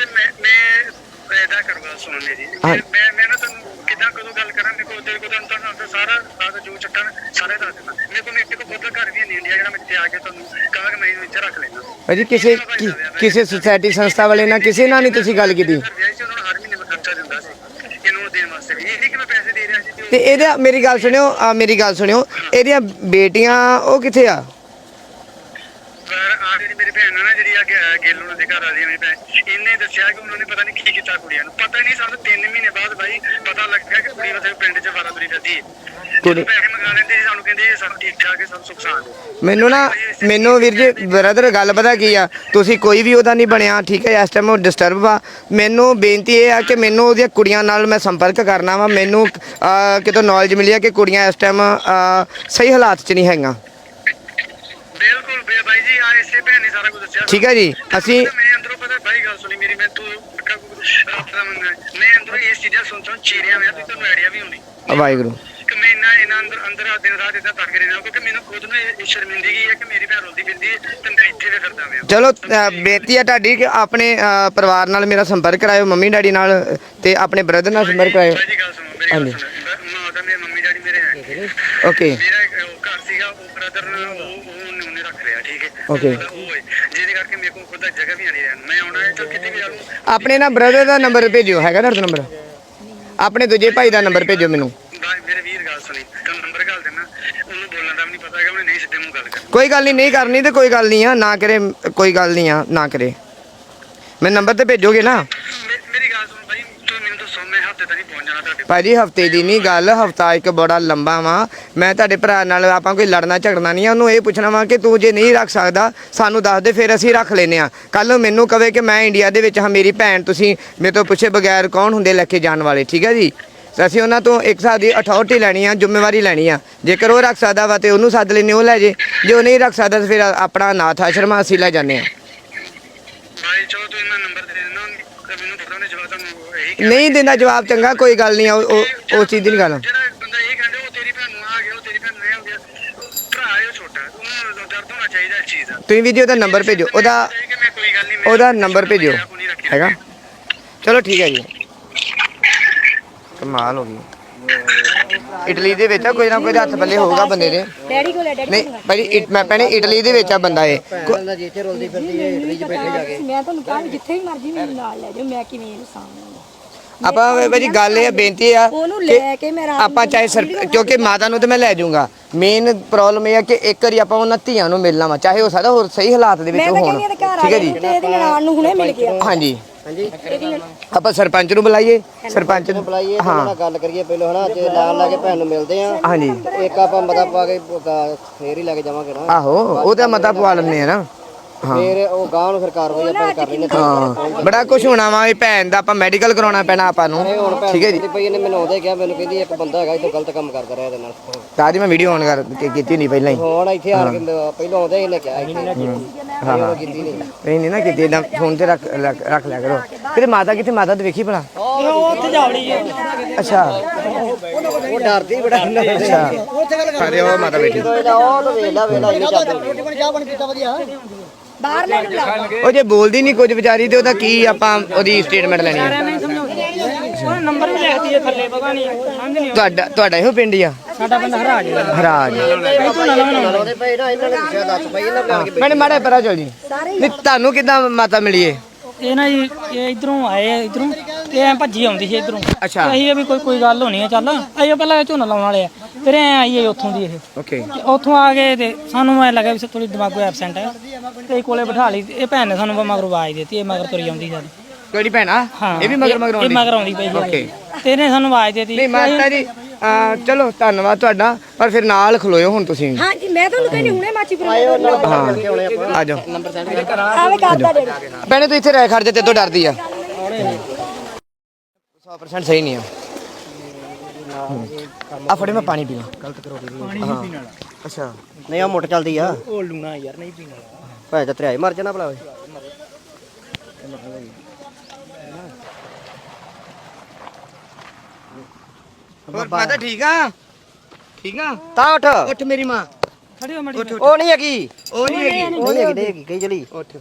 ਮੈਂ ਮੈਂ ਇਹਦਾ ਕਰਵਾ ਸੁਣਨੇ ਜੀ। ਮੈਂ ਮੈਂ ਮੈਂ ਨਾ ਤੁਹਾਨੂੰ ਕਿੱਦਾਂ ਕਦੋਂ ਗੱਲ ਕਰਾਂ ਮੇਰੇ ਕੋਲ ਤੇਰੇ ਕੋਲ ਤੁਹਾਨੂੰ ਤੁਹਾਨੂੰ ਆਪਦਾ ਸਾਰਾ ਸਾਰਾ ਜੋ ਚੱਕਣ ਸਾਰੇ ਦੱਸ ਦਿੰਦਾ। ਮੇਰੇ ਕੋਲ ਇੱਕ ਕੋਲ ਖੁਦ ਘਰ ਵੀ ਨਹੀਂ ਇੰਡੀਆ ਜਿਹੜਾ ਮੈਂ ਇੱਥੇ ਆ ਕੇ ਤੁਹਾਨੂੰ ਕਹਾਂ ਕਿ ਮੈਂ ਇਹਨੂੰ ਇੱਥੇ ਰੱਖ ਲੈਣਾ ਭਾਜੀ ਕਿਸੇ ਕਿ- ਕਿਸੇ ਸੁਸਾਇਟੀ ਸੰਸਥਾ ਵਾਲੇ ਨਾਲ ਕਿਸੇ ਨਾਲ ਨਹੀਂ ਤੁਸੀਂ ਗੱਲ ਕੀਤੀ? ਘਰ ਵਿਆਹ ਸੀ ਉਹਨਾਂ ਨੂੰ ਹਰ ਮਹੀਨੇ ਮੈਂ ਖਰਚਾ ਦਿੰਦਾ ਸੀ ਇਹਨੂੰ ਦੇਣ ਵਾਸਤੇ ਵੀ। ਇਹ ਨਹੀਂ ਕਿ ਮੈਂ ਪੈਸੇ ਦੇ ਰਿਹਾ ਸੀ ਤੇ ਉਹ- ਤੇ ਇਹਦਾ ਮੇਰੀ ਗੱਲ ਸੁਣਿਓ ਆ ਮੇਰੀ ਗੱਲ ਸੁਣਿਓ ਇਹਦੀਆਂ ਬੇਟੀਆਂ ਉਹ ਕਿੱਥੇ ਆ? ਪਰ ਆ ਜਿਹੜੀ ਮੇਰੀ ਭੈਣ ਆ ਨਾ ਜਿਹੜੀ ਆ ਗੇ- ਗੇਲੂ ਉਹਨਾਂ ਦੇ ਘਰ ਆ ਮੇਰੀ ਭੈਣ ਇਹਨੇ ਦੱਸਿਆ ਕਿ ਉਹਨਾਂ ਨੇ ਪਤਾ ਨਹੀਂ ਕੀ ਕੀਤਾ ਕੁੜੀਆਂ ਨੂੰ। ਪਤਾ ਨਹੀਂ ਸਾਨੂੰ 3 ਮਹੀਨੇ ਬਾਅਦ ਬਾਈ ਪਤਾ ਲੱਗਿਆ ਕਿ ਕੁੜੀ ਮਤਲਬ ਪਿੰਡ 'ਚ ਵਾਰਾ ਤੁਰੀ ਫਿਰਦੀ ਹੈ ਕੁੜੀ- ਕੁੜੀ ਪੈਸੇ ਮੰਗਾ ਲੈਂਦੇ ਸੀ ਸਾਨੂੰ ਕਹਿੰਦੇ ਸਭ ਠੀਕ ਠਾਕ ਹੈ ਸਭ ਸੁੱਖ ਸਾਂਦ ਹੈ ਮੈਨੂੰ ਨਾ ਮੈਨੂੰ ਵੀਰ ਜੀ ਬ੍ਰਦਰ ਗੱਲ ਪਤਾ ਕੀ ਆ? ਤੁਸੀਂ ਕੋਈ ਵੀ ਉਹਦਾ ਨਹੀਂ ਬਣਿਆ ਠੀਕ ਹੈ ਇਸ ਟਾਈਮ ਉਹ ਡਿਸਟਰਬ ਆ ਮੈਨੂੰ ਬੇਨਤੀ ਇਹ ਆ ਕਿ ਮੈਨੂੰ ਉਹਦੀਆਂ ਕੁੜੀਆਂ ਨਾਲ ਮੈਂ ਸੰਪਰਕ ਕਰਨਾ ਵਾ। ਮੈਨੂੰ ਅਹ, ਕਿਤੋਂ ਨੌਲੇਜ ਮਿਲੀ ਆ ਕਿ ਕੁੜੀਆਂ ਇਸ ਟਾਈਮ ਸਹੀ ਹਾਲਾਤ 'ਚ ਨਹੀਂ ਹੈਗੀਆਂ। ਜੀ ਆ ਇਸੇ ਭੈਣ ਨੇ ਸਾਰਾ ਕੁਝ ਦੱਸਿਆ ਠੀਕ ਹੈ ਜੀ ਅਸੀਂ ਮੈਂ ਅੰਦਰੋਂ ਪਤਾ ਬਾਈ ਗੱਲ ਸੁਣੀ ਮੇਰੀ ਮੈਂ ਤੂੰ ਪੱਕਾ ਰੱਬ ਦਾ ਮੰਨਣਾ ਹੈ। ਮੈਂ ਅੰਦਰੋਂ ਇਸ ਚੀਜ਼ਾਂ ਸੁਣ ਸੁਣ ਚੀਰਿਆ ਤੇ ਤੁਹਾਨੂੰ ਆਈਡੀਆ ਵੀ ਹੋਣੀ। ਵਾਹਿਗੁਰੂ। ਕਿ ਮੈਂ ਇਹਨਾਂ ਇਹਨਾਂ ਅੰਦਰ ਅੰਦਰ ਆ ਦਿਨ ਰਾਤ ਇਦਾਂ ਤੱਕ ਰਹਿਣਾ ਕਿਉਂਕਿ ਮੈਨੂੰ ਖੁਦ ਨੂੰ ਇਹ ਸ਼ਰਮਿੰਦਗੀ ਹੈ ਕਿ ਮੇਰੀ ਭੈਣ ਫਿਰਦੀ ਹੈ ਤੇ ਮੈਂ ਇੱਥੇ ਵੀ ਫਿਰਦਾ ਮੈਂ ਚਲੋ ਅਹ, ਬੇਨਤੀ ਆ ਤੁਹਾਡੀ ਕਿ ਆਪਣੇ ਪਰਿਵਾਰ ਨਾਲ ਮੇਰਾ ਸੰਪਰਕ ਕਰਾਇਓ ਮੰਮੀ ਡੈਡੀ ਨਾਲ ਤੇ ਆਪਣੇ ਬ੍ਰਦਰ ਨਾਲ ਸੰਪਰਕ ਕਰਾਇਓ। ਬਾਈ ਜੀ ਗੱਲ ਸੁਣੋ ਮੇਰੀ ਗੱਲ ਹਾਂਜੀ। ਸੁਣੋ। ਮਾਂ ਤਾਂ ਮੇਰੇ ਮੰਮੀ ਡੈਡੀ ਮੇਰੇ ਹੈ ਓਕੇ। ਮੇਰਾ ਇੱਕ ਉਹ ਘਰ ਸੀਗਾ ਉਹ ਬ੍ਰਦਰ ਉਹ ਉਹ ਉਹਨੇ ਉਹਨੇ ਰੱਖ ਹੈ ਜਿਹਦੇ ਕਰਕੇ ਮੇਰੇ ਕੋਲ ਖੁਦ ਦਾ ਜਗ੍ਹਾ ਵੀ ਨਹੀਂ ਰਹਿਣ। ਮੈਂ ਆਉਣਾ ਹੈ ਤਾਂ ਕਿਤੇ ਵੀ ਆ ਲੂੰ ਆਪਣੇ ਨਾ ਬ੍ਰਦਰ ਦਾ ਨੰਬਰ ਭੇਜਿਓ ਹੈਗਾ ਤੁਹਾਡਾ ਨੰਬਰ ਆਪਣੇ ਦੂਜੇ ਭਾਈ ਦਾ ਨੰਬਰ ਭੇਜਿਓ ਮੈਨੂੰ। ਬਾਈ ਮੇਰੇ ਵੀਰ ਗੱਲ ਸੁਣੀ। ਤੁਹਾਨੂੰ ਨੰਬਰ ਗੱਲ ਦੇਣਾ। ਉਹਨੂੰ ਬੋਲਣ ਦਾ ਵੀ ਨਹੀਂ ਪਤਾ ਹੈਗਾ ਉਹਨੇ ਨਹੀਂ ਸਿੱਧੇ ਮੂੰਹ ਗੱਲ ਕਰਨੀ। ਕੋਈ ਗੱਲ ਨਹੀਂ ਨਹੀਂ ਕਰਨੀ ਤੇ ਕੋਈ ਗੱਲ ਨਹੀਂ ਆ। ਨਾ ਕਰੇ ਕੋਈ ਗੱਲ ਨਹੀਂ ਆ ਨਾ ਕਰੇ। ਮੈਂ ਨੰਬਰ ਤੇ ਭੇਜੋਗੇ ਨਾ ਮੇ- ਮੇਰੀ ਗੱਲ ਸੁਣ ਬਾਈ ਤੂੰ ਮੈਨੂੰ ਦੱਸੋ ਮੈਂ ਹਫ਼ਤੇ ਤੱਕ ਨਹੀਂ ਪਹੁੰਚ ਜਾਣਾ ਤੁਹਾਡੇ ਕੋਲ ਭਾਜੀ, ਹਫ਼ਤੇ ਦੀ ਨਹੀਂ, ਗੱਲ ਹਫਤਾ ਇੱਕ ਬੜਾ ਲੰਬਾ ਵਾ। ਮੈਂ ਤੁਹਾਡੇ ਭਰਾ ਨਾਲ ਆਪਾਂ ਕੋਈ ਲੜਨਾ ਝਗੜਨਾ ਨਹੀਂ ਆ, ਉਹਨੂੰ ਇਹ ਪੁੱਛਣਾ ਵਾ ਕਿ ਤੂੰ ਜੇ ਨਹੀਂ ਰੱਖ ਸਕਦਾ, ਸਾਨੂੰ ਦੱਸ ਦੇ, ਫਿਰ ਅਸੀਂ ਰੱਖ ਲੈਨੇ ਆ। ਕੱਲ ਮੈਨੂੰ ਕਵੇ ਕਿ ਮੈਂ ਇੰਡੀਆ ਦੇ ਵਿੱਚ ਹਾਂ, ਮੇਰੀ ਭੈਣ ਤੁਸੀਂ ਮੇਰੇ ਤੋਂ ਪੁੱਛੇ ਬਗੈਰ ਕੌਣ ਹੁੰਦੇ ਲੈ ਕੇ ਜਾਣ ਵਾਲੇ, ਠੀਕ ਹੈ ਜੀ? ਅਸੀਂ ਉਹਨਾਂ ਤੋਂ ਇੱਕ ਹਿਸਾਬ ਦੀ ਅਥਾਰਟੀ ਲੈਣੀ ਆ, ਜ਼ਿੰਮੇਵਾਰੀ ਲੈਣੀ ਆ। ਜੇਕਰ ਉਹ ਰੱਖ ਸਕਦਾ ਵਾ ਤੇ ਉਹਨੂੰ ਸੱਦ ਲੈਨੇ ਉਹ ਲੈ ਜੇ। ਜੇ ਉਹ ਨਹੀਂ ਰੱਖ ਸਕਦਾ ਤਾਂ ਫਿਰ ਆਪਣਾ ਨਾਥ ਆਸ਼ਰਮ ਅਸੀਂ ਲੈ ਜਾਂਦੇ ਆ। ਬਾਈ ਚਲੋ ਤੁਸੀਂ ਮੈਂ ਨੰਬਰ ਦੇ ਦੇਣਾ ਤੇ ਮੈਨੂੰ ਪਤਾ ਉਹਨੇ ਜਵਾਬ ਤੁਹਾਨੂੰ ਇਹੀ ਕਿਹਾ। ਨਹੀਂ ਦਿੰਦਾ ਜਵਾਬ ਚੰਗਾ ਕੋਈ ਗੱਲ ਨਹੀਂ ਉਹ ਉਹ- ਉਹ ਚੀਜ਼ ਦੀ ਨਹੀਂ ਗੱਲ। ਜਿਹੜਾ ਬੰਦਾ ਇਹ ਕਹਿੰਦਾ ਉਹ ਤੇਰੀ ਭੈਣ ਨੂੰ ਆ ਗਿਆ ਉਹ ਤੇਰੀ ਭੈਣ ਨੂੰ ਇਹ ਹੋ ਗਿਆ। ਭਰਾ ਹੈ ਉਹ ਛੋਟਾ ਉਹਨੂੰ ਦਰਦ ਹੋਣਾ ਚਾਹੀਦਾ ਇਸ ਚੀਜ਼ ਦਾ। ਤੁਸੀਂ ਵੀਡੀਓ ਦਾ ਨੰਬਰ ਭੇਜੋ। ਉਹਦਾ ਕਿ ਮੈਂ ਕੋਈ ਗੱਲ ਨਹੀਂ ਮੈਂ ਉਹਦਾ ਨੰਬਰ ਭੇਜਿਓ। ਹੈਗਾ? ਚਲੋ ਠੀਕ ਹੈ ਜੀ। ਕਮਾਲ ਹੋ ਗਈ। ਇਟਲੀ ਦੇ ਵਿੱਚ ਆ, ਕੋਈ ਨਾ ਕੋਈ ਹੱਥ ਪੱਲੇ ਹੋਊਗਾ ਬੰਦੇ ਦੇ। ਡੈਡੀ ਕੋਲੇ ਡੈਡੀ ਨਹੀਂ ਭਾਜੀ ਇਟ- ਮੈਂ ਭੈਣੇ ਇਟਲੀ ਦੇ ਵਿੱਚ ਆ ਬੰਦਾ ਇਹ। ਕੋ- ਦਾ ਜਿੱਥੇ ਰੋਲਦੀ ਫਿਰਦੀ ਹੈ ਇਟਲੀ 'ਚ ਬੈਠੇ ਜਾ ਕੇ। ਮੈਂ ਤੁਹਾਨੂੰ ਕਿਹਾ ਵੀ ਜਿੱਥੇ ਵੀ ਮਰਜ਼ੀ ਮੈਨੂੰ ਨਾਲ ਲੈ ਜਾਓ ਮੈਂ ਕਿਵੇਂ ਇਹਨੂੰ ਸਾਹਮਣੇ ਆਪਾਂ ਭਾਜੀ ਗੱਲ ਇਹ ਬੇਨਤੀ ਆ ਉਹਨੂੰ ਕਿ ਲੈ ਕੇ ਮੈਂ ਰਾਤ ਆਪਾਂ ਚਾਹੇ ਸਰ ਕਿਉਂਕਿ ਮਾਤਾ ਨੂੰ ਤੇ ਮੈਂ ਲੈ ਜਾਊਂਗਾ। ਮੇਨ ਪ੍ਰੋਬਲਮ ਇਹ ਆ ਕਿ ਇੱਕ ਵਾਰੀ ਆਪਾਂ ਉਹਨਾਂ ਧੀਆਂ ਨੂੰ ਮਿਲਣਾ ਵਾ ਚਾਹੇ ਉਹ ਸਾਡਾ ਹੋਰ ਸਹੀ ਹਾਲਾਤ ਦੇ ਵਿੱਚ ਹੋਣ। ਠੀਕ ਹੈ ਜੀ? ਤੇ ਇਹਦੀ ਨਾਲ ਨੂੰ ਹੁਣੇ ਮਿਲ ਗਿਆ। ਹਾਂਜੀ। ਹਾਂਜੀ। ਆਪਾਂ ਸਰਪੰਚ ਨੂੰ ਬੁਲਾਈਏ। ਸਰਪੰਚ ਨੂੰ ਬੁਲਾਈਏ ਤੇ ਨਾਲ ਗੱਲ ਕਰੀਏ ਪਹਿਲਾਂ ਹਨਾ? ਜੇ ਨਾਲ ਲਾ ਕੇ ਭੈਣ ਨੂੰ ਮਿਲਦੇ ਆ ਹਾਂਜੀ। ਇੱਕ ਆਪਾਂ ਮਤਾ ਪਾ ਕੇ ਫੇਰ ਹੀ ਲੈ ਕੇ ਜਾਵਾਂਗੇ ਨਾ। ਆਹੋ ਉਹ ਤਾਂ ਮਤਾ ਪਵਾ ਲੈਂਦੇ ਆ ਨਾ। ਫੇਰ ਉਹ ਗਾਂ ਨੂੰ ਫਿਰ ਕਾਰਵਾਈ ਆਪਾਂ ਕਰ ਲੈਂਦੇ ਹਾਂ ਬੜਾ ਕੁਝ ਹੋਣਾ ਵਾ ਇਹ ਭੈਣ ਦਾ ਆਪਾਂ ਮੈਡੀਕਲ ਕਰਾਉਣਾ ਪੈਣਾ ਆਪਾਂ ਨੂੰ ਠੀਕ ਹੈ ਜੀ ਪਈ ਇਹਨੇ ਮੈਨੂੰ ਆਉਂਦੇ ਕਿਹਾ ਮੈਨੂੰ ਕਹਿੰਦੀ ਇੱਕ ਬੰਦਾ ਹੈਗਾ ਇੱਥੇ ਗਲਤ ਕੰਮ ਕਰਦਾ ਰਿਹਾ ਇਹਦੇ ਨਾਲ ਤਾਂ ਜੀ ਮੈਂ ਵੀਡੀਓ ਆਨ ਕਰ ਕੇ ਕੀਤੀ ਨਹੀਂ ਪਹਿਲਾਂ ਹੀ ਹੁਣ ਇੱਥੇ ਆਣ ਕੇ ਮੈਂ- ਪਹਿਲਾਂ ਆਉਂਦੇ ਇਹਨੇ ਕਿਹਾ ਇੱਥੇ ਹਾਂ ਹਾਂ ਕੀਤੀ ਨਹੀਂ ਨਹੀਂ ਨਹੀਂ ਨਾ ਕੀਤੀ ਏਦਾਂ ਫੋਨ ਤੇ ਰੱਖ ਰੱਖ ਲਿਆ ਕਰੋ ਕਿਤੇ ਮਾਤਾ ਕਿੱਥੇ ਮਾਤਾ ਤੇ ਵੇਖੀ ਭਲਾ ਉਹ ਉੱਥੇ ਜਾਵੜੀ ਹੈ ਅੱਛਾ ਉਹ ਡਰਦੀ ਬੜਾ ਅੱਛਾ ਅਰੇ ਉਹ ਮਾਤਾ ਬੈਠੀ ਉਹ ਤਾਂ ਵੇਲਾ ਵੇਲਾ ਇਹਨੇ ਚੱਲਦੀ ਬਾਹਰ ਲੈ ਨੂੰ ਲਾ ਉਹ ਜੇ ਬੋਲਦੀ ਨਹੀਂ ਕੁਝ ਵਿਚਾਰੀ ਤੇ ਉਹਦਾ ਕੀ ਆਪਾਂ ਉਹਦੀ ਸਟੇਟਮੈਂਟ ਲੈਣੀ ਹੈ ਉਹਨੇ ਨੰਬਰ ਵੀ ਲਿਖਦੀ ਹੈ ਥੱਲੇ ਪਤਾ ਨਹੀਂ ਸਮਝ ਨਹੀਂ ਤੁਹਾਡਾ ਤੁਹਾਡਾ ਇਹੋ ਪਿੰਡ ਹੀ ਆ? ਸਾਡਾ ਬੰਦਾ ਹਰਾਜ ਹਰਾਜ। ਉਹਦੇ ਪਏ ਨਾ ਇਹਨਾਂ ਨੇ ਦੱਸਿਆ ਦੱਸ ਪਈ ਇਹਨਾਂ ਬਣਾ ਕੇ ਮੈਨੇ ਮਾੜਾ ਪਰਾ ਚਲ ਜੀ। ਨਹੀਂ ਤੁਹਾਨੂੰ ਕਿਦਾਂ ਮਾਤਾ ਮਿਲੀ ਏ? ਇਹ ਨਾ ਜੀ ਇਹ ਇਧਰੋਂ ਆਏ ਇਧਰੋਂ। ਤੇ ਐ ਭੱਜੀ ਆਉਂਦੀ ਸੀ ਇਧਰੋਂ। ਅੱਛਾ। ਅਸੀਂ ਵੀ ਕੋਈ ਕੋਈ ਗੱਲ ਹੋਣੀ ਹੈ ਚੱਲ। ਅਸੀਂ ਪਹਿਲਾਂ ਝੋਨਾ ਲਾਉਣ ਵਾਲੇ ਆ। ਫਿਰ ਐ ਆਈ ਉੱਥੋਂ ਦੀ ਇਹ। ਓਕੇ। ਤੇ ਉੱਥੋਂ ਆ ਗਏ ਤੇ ਸਾਨੂੰ ਐ ਲੱਗਾ ਵੀ ਥੋੜੀ ਦਿਮਾਗੋ ਐਬਸੈਂਟ ਹੈ ਤੇ ਇਹ ਕੋਲੇ ਬਿਠਾ ਲਈ। ਇਹ ਭੈਣ ਨੇ ਸਾਨੂੰ ਮਗਰੋਂ ਆਵਾਜ਼ ਦਿੱਤੀ ਇਹ ਮਗਰ ਤੁਰੀ ਆਉਂਦੀ ਸਾਡੀ। ਕਿਹੜੀ ਭੈਣਾ ਹਾਂ। ਇਹ ਵੀ ਮਗਰ ਮਗਰ ਇਹ ਆਉਂਦੀ? ਮਗਰ ਆਉਂਦੀ ਪਈ ਓਕੇ। ਸੀ ਤੇ ਇਹਨੇ ਸਾਨੂੰ ਆਵਾਜ਼ ਦਿੱਤੀ। ਨਹੀਂ ਮਾਤਾ ਜੀ ਆ, ਚਲੋ ਧੰਨਵਾਦ ਤੁਹਾਡਾ। ਪਰ ਫਿਰ ਨਾਲ ਖਲੋਇਓ ਹੁਣ ਤੁਸੀਂ। ਹਾਂਜੀ ਮੈਂ ਤੁਹਾਨੂੰ ਕਹਿੰਦੀ ਹੁਣੇ ਮਾਚੀ ਪੁਰਾ ਹਾਂ। ਆ ਜਾਓ। ਭੈਣੇ ਤੂੰ ਇੱਥੇ ਰਹਿ ਖੜ ਜਾ ਤੇ ਤੋਂ ਡਰਦੀ ਆ। 100% ਸਹੀ ਨਹੀਂ ਆ। ਆ ਫੜੇ ਮੈਂ ਪਾਣੀ ਪੀਣਾ। ਗਲਤ ਕਰੋ ਪਾਣੀ ਨਹੀਂ ਪੀਣ ਵਾਲਾ। ਅੱਛਾ। ਨਹੀਂ ਆ ਮੁੱਟ ਚੱਲਦੀ ਆ। ਉਹ ਲੂਣਾ ਯਾਰ ਨਹੀਂ ਪੀਣਾ ਭਾਵੇਂ ਤਾਂ ਤੇਰੇ ਮਰ ਜਾਣਾ ਭਲਾ ਓਏ। ਹੋਰ ਮਾਤਾ ਠੀਕ ਆ। ਠੀਕ ਆ? ਤਾਂ ਉੱਠ। ਉੱਠ ਮੇਰੀ ਮਾਂ। ਖੜਿਓ ਮੜੀ ਉਹ ਨਹੀਂ ਹੈਗੀ। ਉਹ ਨਹੀਂ ਹੈਗੀ ਉਹ ਨਹੀਂ ਹੈਗੀ। ਨਹੀਂ ਹੈਗੀ ਕਹੀ ਚਲੀ। ਉੱਠ।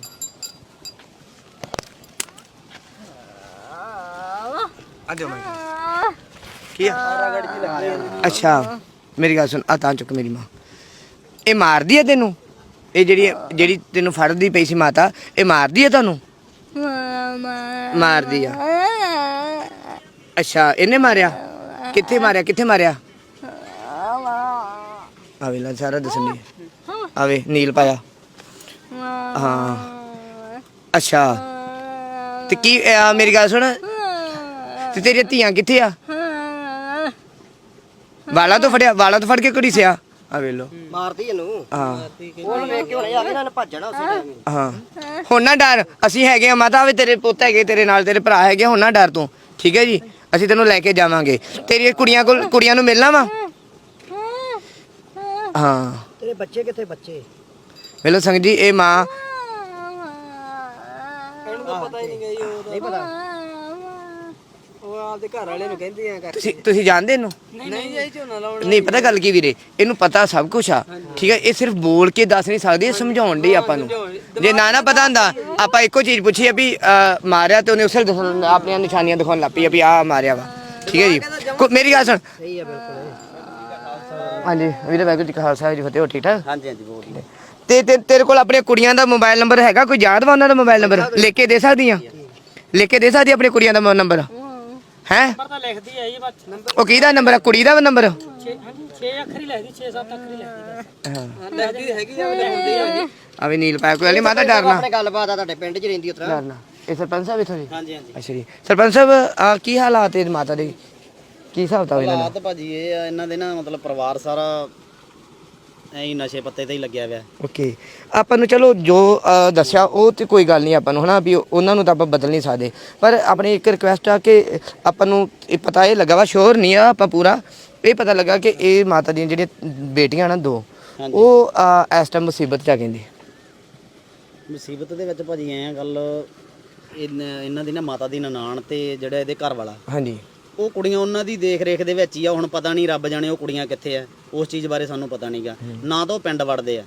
ਆ ਜਾਓ ਮੈਂ। ਕੀ ਆ? ਅੱਛਾ, ਮੇਰੀ ਗੱਲ ਸੁਣ, ਆ ਤਾਂ ਚੁੱਕ ਮੇਰੀ ਮਾਂ। ਇਹ ਮਾਰਦੀ ਹੈ ਤੈਨੂੰ? ਇਹ ਜਿਹੜੀ ਜਿਹੜੀ ਤੈਨੂੰ ਫੜਦੀ ਪਈ ਸੀ ਮਾਤਾ, ਇਹ ਮਾਰਦੀ ਹੈ ਤੁਹਾਨੂੰ? ਮਾਰਦੀ ਆ। ਅੱਛਾ, ਇਹਨੇ ਮਾਰਿਆ? ਕਿੱਥੇ ਮਾਰਿਆ ਕਿੱਥੇ ਮਾਰਿਆ? ਆਵੇ ਲਾ, ਸਾਰਾ ਦੱਸਣ ਦੀ ਆਵੇ ਨੀਲ ਪਾਇਆ। ਹਾਂ। ਅੱਛਾ। ਤੇ ਕੀ ਮੇਰੀ ਗੱਲ ਸੁਣ ਤੇ ਤੇਰੀਆਂ ਧੀਆਂ ਕਿੱਥੇ ਆ? ਵਾਲਾ ਤੋਂ ਫੜਿਆ ਵਾਲਾ ਤੋਂ ਫੜ ਕੇ ਕੁੜੀ ਸਿਆ। ਆ ਵੇ ਲੋ ਮਾਰਦੀ ਇਹਨੂੰ। ਹਾਂ। ਉਹਨੂੰ ਵੇਖ ਕੇ ਹੁਣੇ ਆ ਕੇ ਇਹਨਾਂ ਨੇ ਭੱਜਣਾ ਉਸੇ ਟਾਈਮ ਹੀ। ਹਾਂ। ਹੁਣ ਨਾ ਡਰ। ਅਸੀਂ ਹੈਗੇ ਆ ਮਾਤਾ ਵੀ ਤੇਰੇ ਪੁੱਤ ਹੈਗੇ ਤੇਰੇ ਨਾਲ ਤੇਰੇ ਭਰਾ ਹੈਗੇ ਹੁਣ ਨਾ ਡਰ ਤੂੰ। ਠੀਕ ਹੈ ਜੀ? ਅਸੀਂ ਤੈਨੂੰ ਲੈ ਕੇ ਜਾਵਾਂਗੇ। ਤੇਰੀਆਂ ਕੁੜੀਆਂ ਕੋਲ ਕੁੜੀਆਂ ਨੂੰ ਮਿਲਣਾ ਵਾ? ਹਾਂ। ਤੇਰੇ ਬੱਚੇ ਕਿੱਥੇ ਬੱਚੇ? ਵੇਲੋ ਸੰਗ ਜੀ ਇਹ ਮਾਂ। ਨਹੀਂ ਪਤਾ। ਉਹ ਆਪਦੇ ਘਰ ਵਾਲੇ ਨੂੰ ਕਹਿੰਦੇ ਆ ਤੁਸੀਂ ਤੁਸੀਂ ਜਾਣਦੇ ਇਹਨੂੰ? ਨਹੀਂ ਜਾਈ ਝੋਨਾ ਲਾਉਣ ਨਹੀਂ ਪਤਾ ਗੱਲ ਕੀ ਵੀਰੇ? ਇਹਨੂੰ ਪਤਾ ਸਭ ਕੁਝ ਆ। ਠੀਕ ਹੈ ਇਹ ਸਿਰਫ ਬੋਲ ਕੇ ਦੱਸ ਨਹੀਂ ਸਕਦੀ ਇਹ ਸਮਝਾਉਣ ਦੀ ਆਪਾਂ ਨੂੰ। ਜੇ ਨਾ ਨਾ ਪਤਾ ਹੁੰਦਾ ਆਪਾਂ ਇੱਕੋ ਚੀਜ਼ ਪੁੱਛੀ ਆ ਵੀ ਅਹ, ਮਾਰਿਆ ਤੇ ਉਹਨੇ ਉਸੇ ਵੇਲੇ ਦਿਖਾਉਣ ਆਪਣੀਆਂ ਨਿਸ਼ਾਨੀਆਂ ਦਿਖਾਉਣ ਲੱਗ ਪਈ ਆ ਵੀ ਆਹ ਮਾਰਿਆ ਵਾ। ਠੀਕ ਹੈ ਜੀ? ਕੋ- ਮੇਰੀ ਗੱਲ ਸੁਣ। ਸਹੀ ਆ ਬਿਲਕੁਲ। ਹਾਂਜੀ ਵੀਰੇ ਵਾਹਿਗੁਰੂ ਜੀ ਕਾ ਖਾਲਸਾ ਜੀ ਫਤਿਹ ਹੋ ਠੀਕ ਠਾਕ? ਹਾਂਜੀ ਹਾਂਜੀ ਬੋਲ ਤੇ ਤੇ- ਤੇਰੇ ਕੋਲ ਆਪਣੀਆਂ ਕੁੜੀਆਂ ਦਾ ਮੋਬਾਈਲ ਨੰਬਰ ਹੈਗਾ? ਕੋਈ ਯਾਦ ਵਾ ਉਹਨਾਂ ਦਾ ਮੋਬਾਈਲ ਨੰਬਰ? ਲਿਖ ਕੇ ਦੇ ਸਕਦੀ ਆ? ਲਿਖ ਕੇ ਦੇ ਸਕਦੀ ਆਪਣੀ ਕੁੜੀਆਂ ਦਾ ਨੰਬਰ? ਹੈ? ਨੰਬਰ ਤਾਂ ਲਿਖਦੀ ਹੈ ਜੀ ਨੰਬਰ ਉਹ ਕਿਹਦਾ ਨੰਬਰ ਆ? ਕੁੜੀ ਦਾ ਨੰਬਰ? 6 ਹਾਂਜੀ 6 ਅੱਖਰ ਹੀ ਲਿਖਦੀ 6 7 ਅੱਖਰ ਹੀ। ਲਿਖਦੀ ਲੱਗਦੀ ਹੈਗੀ ਆ ਲਿਖਦੀ ਆ ਵੀ ਨੀਲ ਪਾਇਆ ਕੋਈ ਨਹੀਂ ਮਾਤਾ ਡਰਨਾ ਆਪਣੇ ਗੱਲਬਾਤ ਆ ਤੁਹਾਡੇ ਪਿੰਡ 'ਚ ਰਹਿੰਦੀ ਉਤਰਾ। ਡਰਨਾ ਇਹ ਸਰਪੰਚ ਸਾਹਿਬ ਇੱਥੋਂ ਜੀ? ਹਾਂਜੀ ਹਾਂਜੀ। ਅੱਛਾ ਜੀ। ਸਰਪੰਚ ਸਾਹਿਬ ਆ ਕੀ ਹਾਲਾਤ ਹੈ ਮਾਤਾ ਦੇ? ਕੀ ਹਿਸਾਬ ਤਾ ਇਹਨਾਂ ਦਾ? ਹਾਲਾਤ ਭਾਜੀ ਇਹ ਆ ਇਹਨਾਂ ਦੇ ਨਾ ਮਤਲਬ ਪਰਿਵਾਰ ਸਾਰਾ ਐਂ ਹੀ ਨਸ਼ੇ ਪੱਤੇ ਤੇ ਹੀ ਲੱਗਿਆ ਹੋਇਆ। ਓਕੇ। ਆਪਾਂ ਨੂੰ ਚਲੋ ਜੋ ਅ, ਦੱਸਿਆ ਉਹ ਤੇ ਕੋਈ ਗੱਲ ਨਹੀਂ ਆਪਾਂ ਨੂੰ ਹਨਾ ਵੀ ਉਹਨਾਂ ਨੂੰ ਤਾਂ ਆਪਾਂ ਬਦਲ ਨਹੀਂ ਸਕਦੇ। ਪਰ ਆਪਣੀ ਇੱਕ ਰਿਕੁਐਸਟ ਆ ਕਿ ਆਪਾਂ ਨੂੰ ਇਹ ਪਤਾ ਇਹ ਲੱਗਾ ਵਾ ਸ਼ੋਰ ਨਹੀਂ ਆ ਆਪਾਂ ਪੂਰਾ ਇਹ ਪਤਾ ਲੱਗਾ ਕਿ ਇਹ ਮਾਤਾ ਦੀਆਂ ਜਿਹੜੀਆਂ ਬੇਟੀਆਂ ਨਾ ਦੋ ਉਹ ਅ, ਇਸ ਟਾਈਮ ਮੁਸੀਬਤ ਚ ਆ ਕਹਿੰਦੇ ਮੁਸੀਬਤ ਦੇ ਵਿੱਚ ਭਾਜੀ ਐਂ ਆ ਗੱਲ ਇਹਨਾਂ ਇਹਨਾਂ ਦੀ ਨਾ ਮਾਤਾ ਦੀ ਨਨਾਣ ਤੇ ਜਿਹੜਾ ਇਹਦੇ ਘਰ ਵਾਲਾ ਹਾਂਜੀ। ਉਹ ਕੁੜੀਆਂ ਉਹਨਾਂ ਦੀ ਦੇਖ ਰੇਖ ਦੇ ਵਿੱਚ ਹੀ ਆ ਹੁਣ ਪਤਾ ਨਹੀਂ ਰੱਬ ਜਾਣੇ ਉਹ ਕੁੜੀਆਂ ਕਿੱਥੇ ਆ। ਉਸ ਚੀਜ਼ ਬਾਰੇ ਸਾਨੂੰ ਪਤਾ ਨਹੀਂਗਾ ਨਾ ਤਾਂ ਉਹ ਪਿੰਡ ਵੜਦੇ ਆ।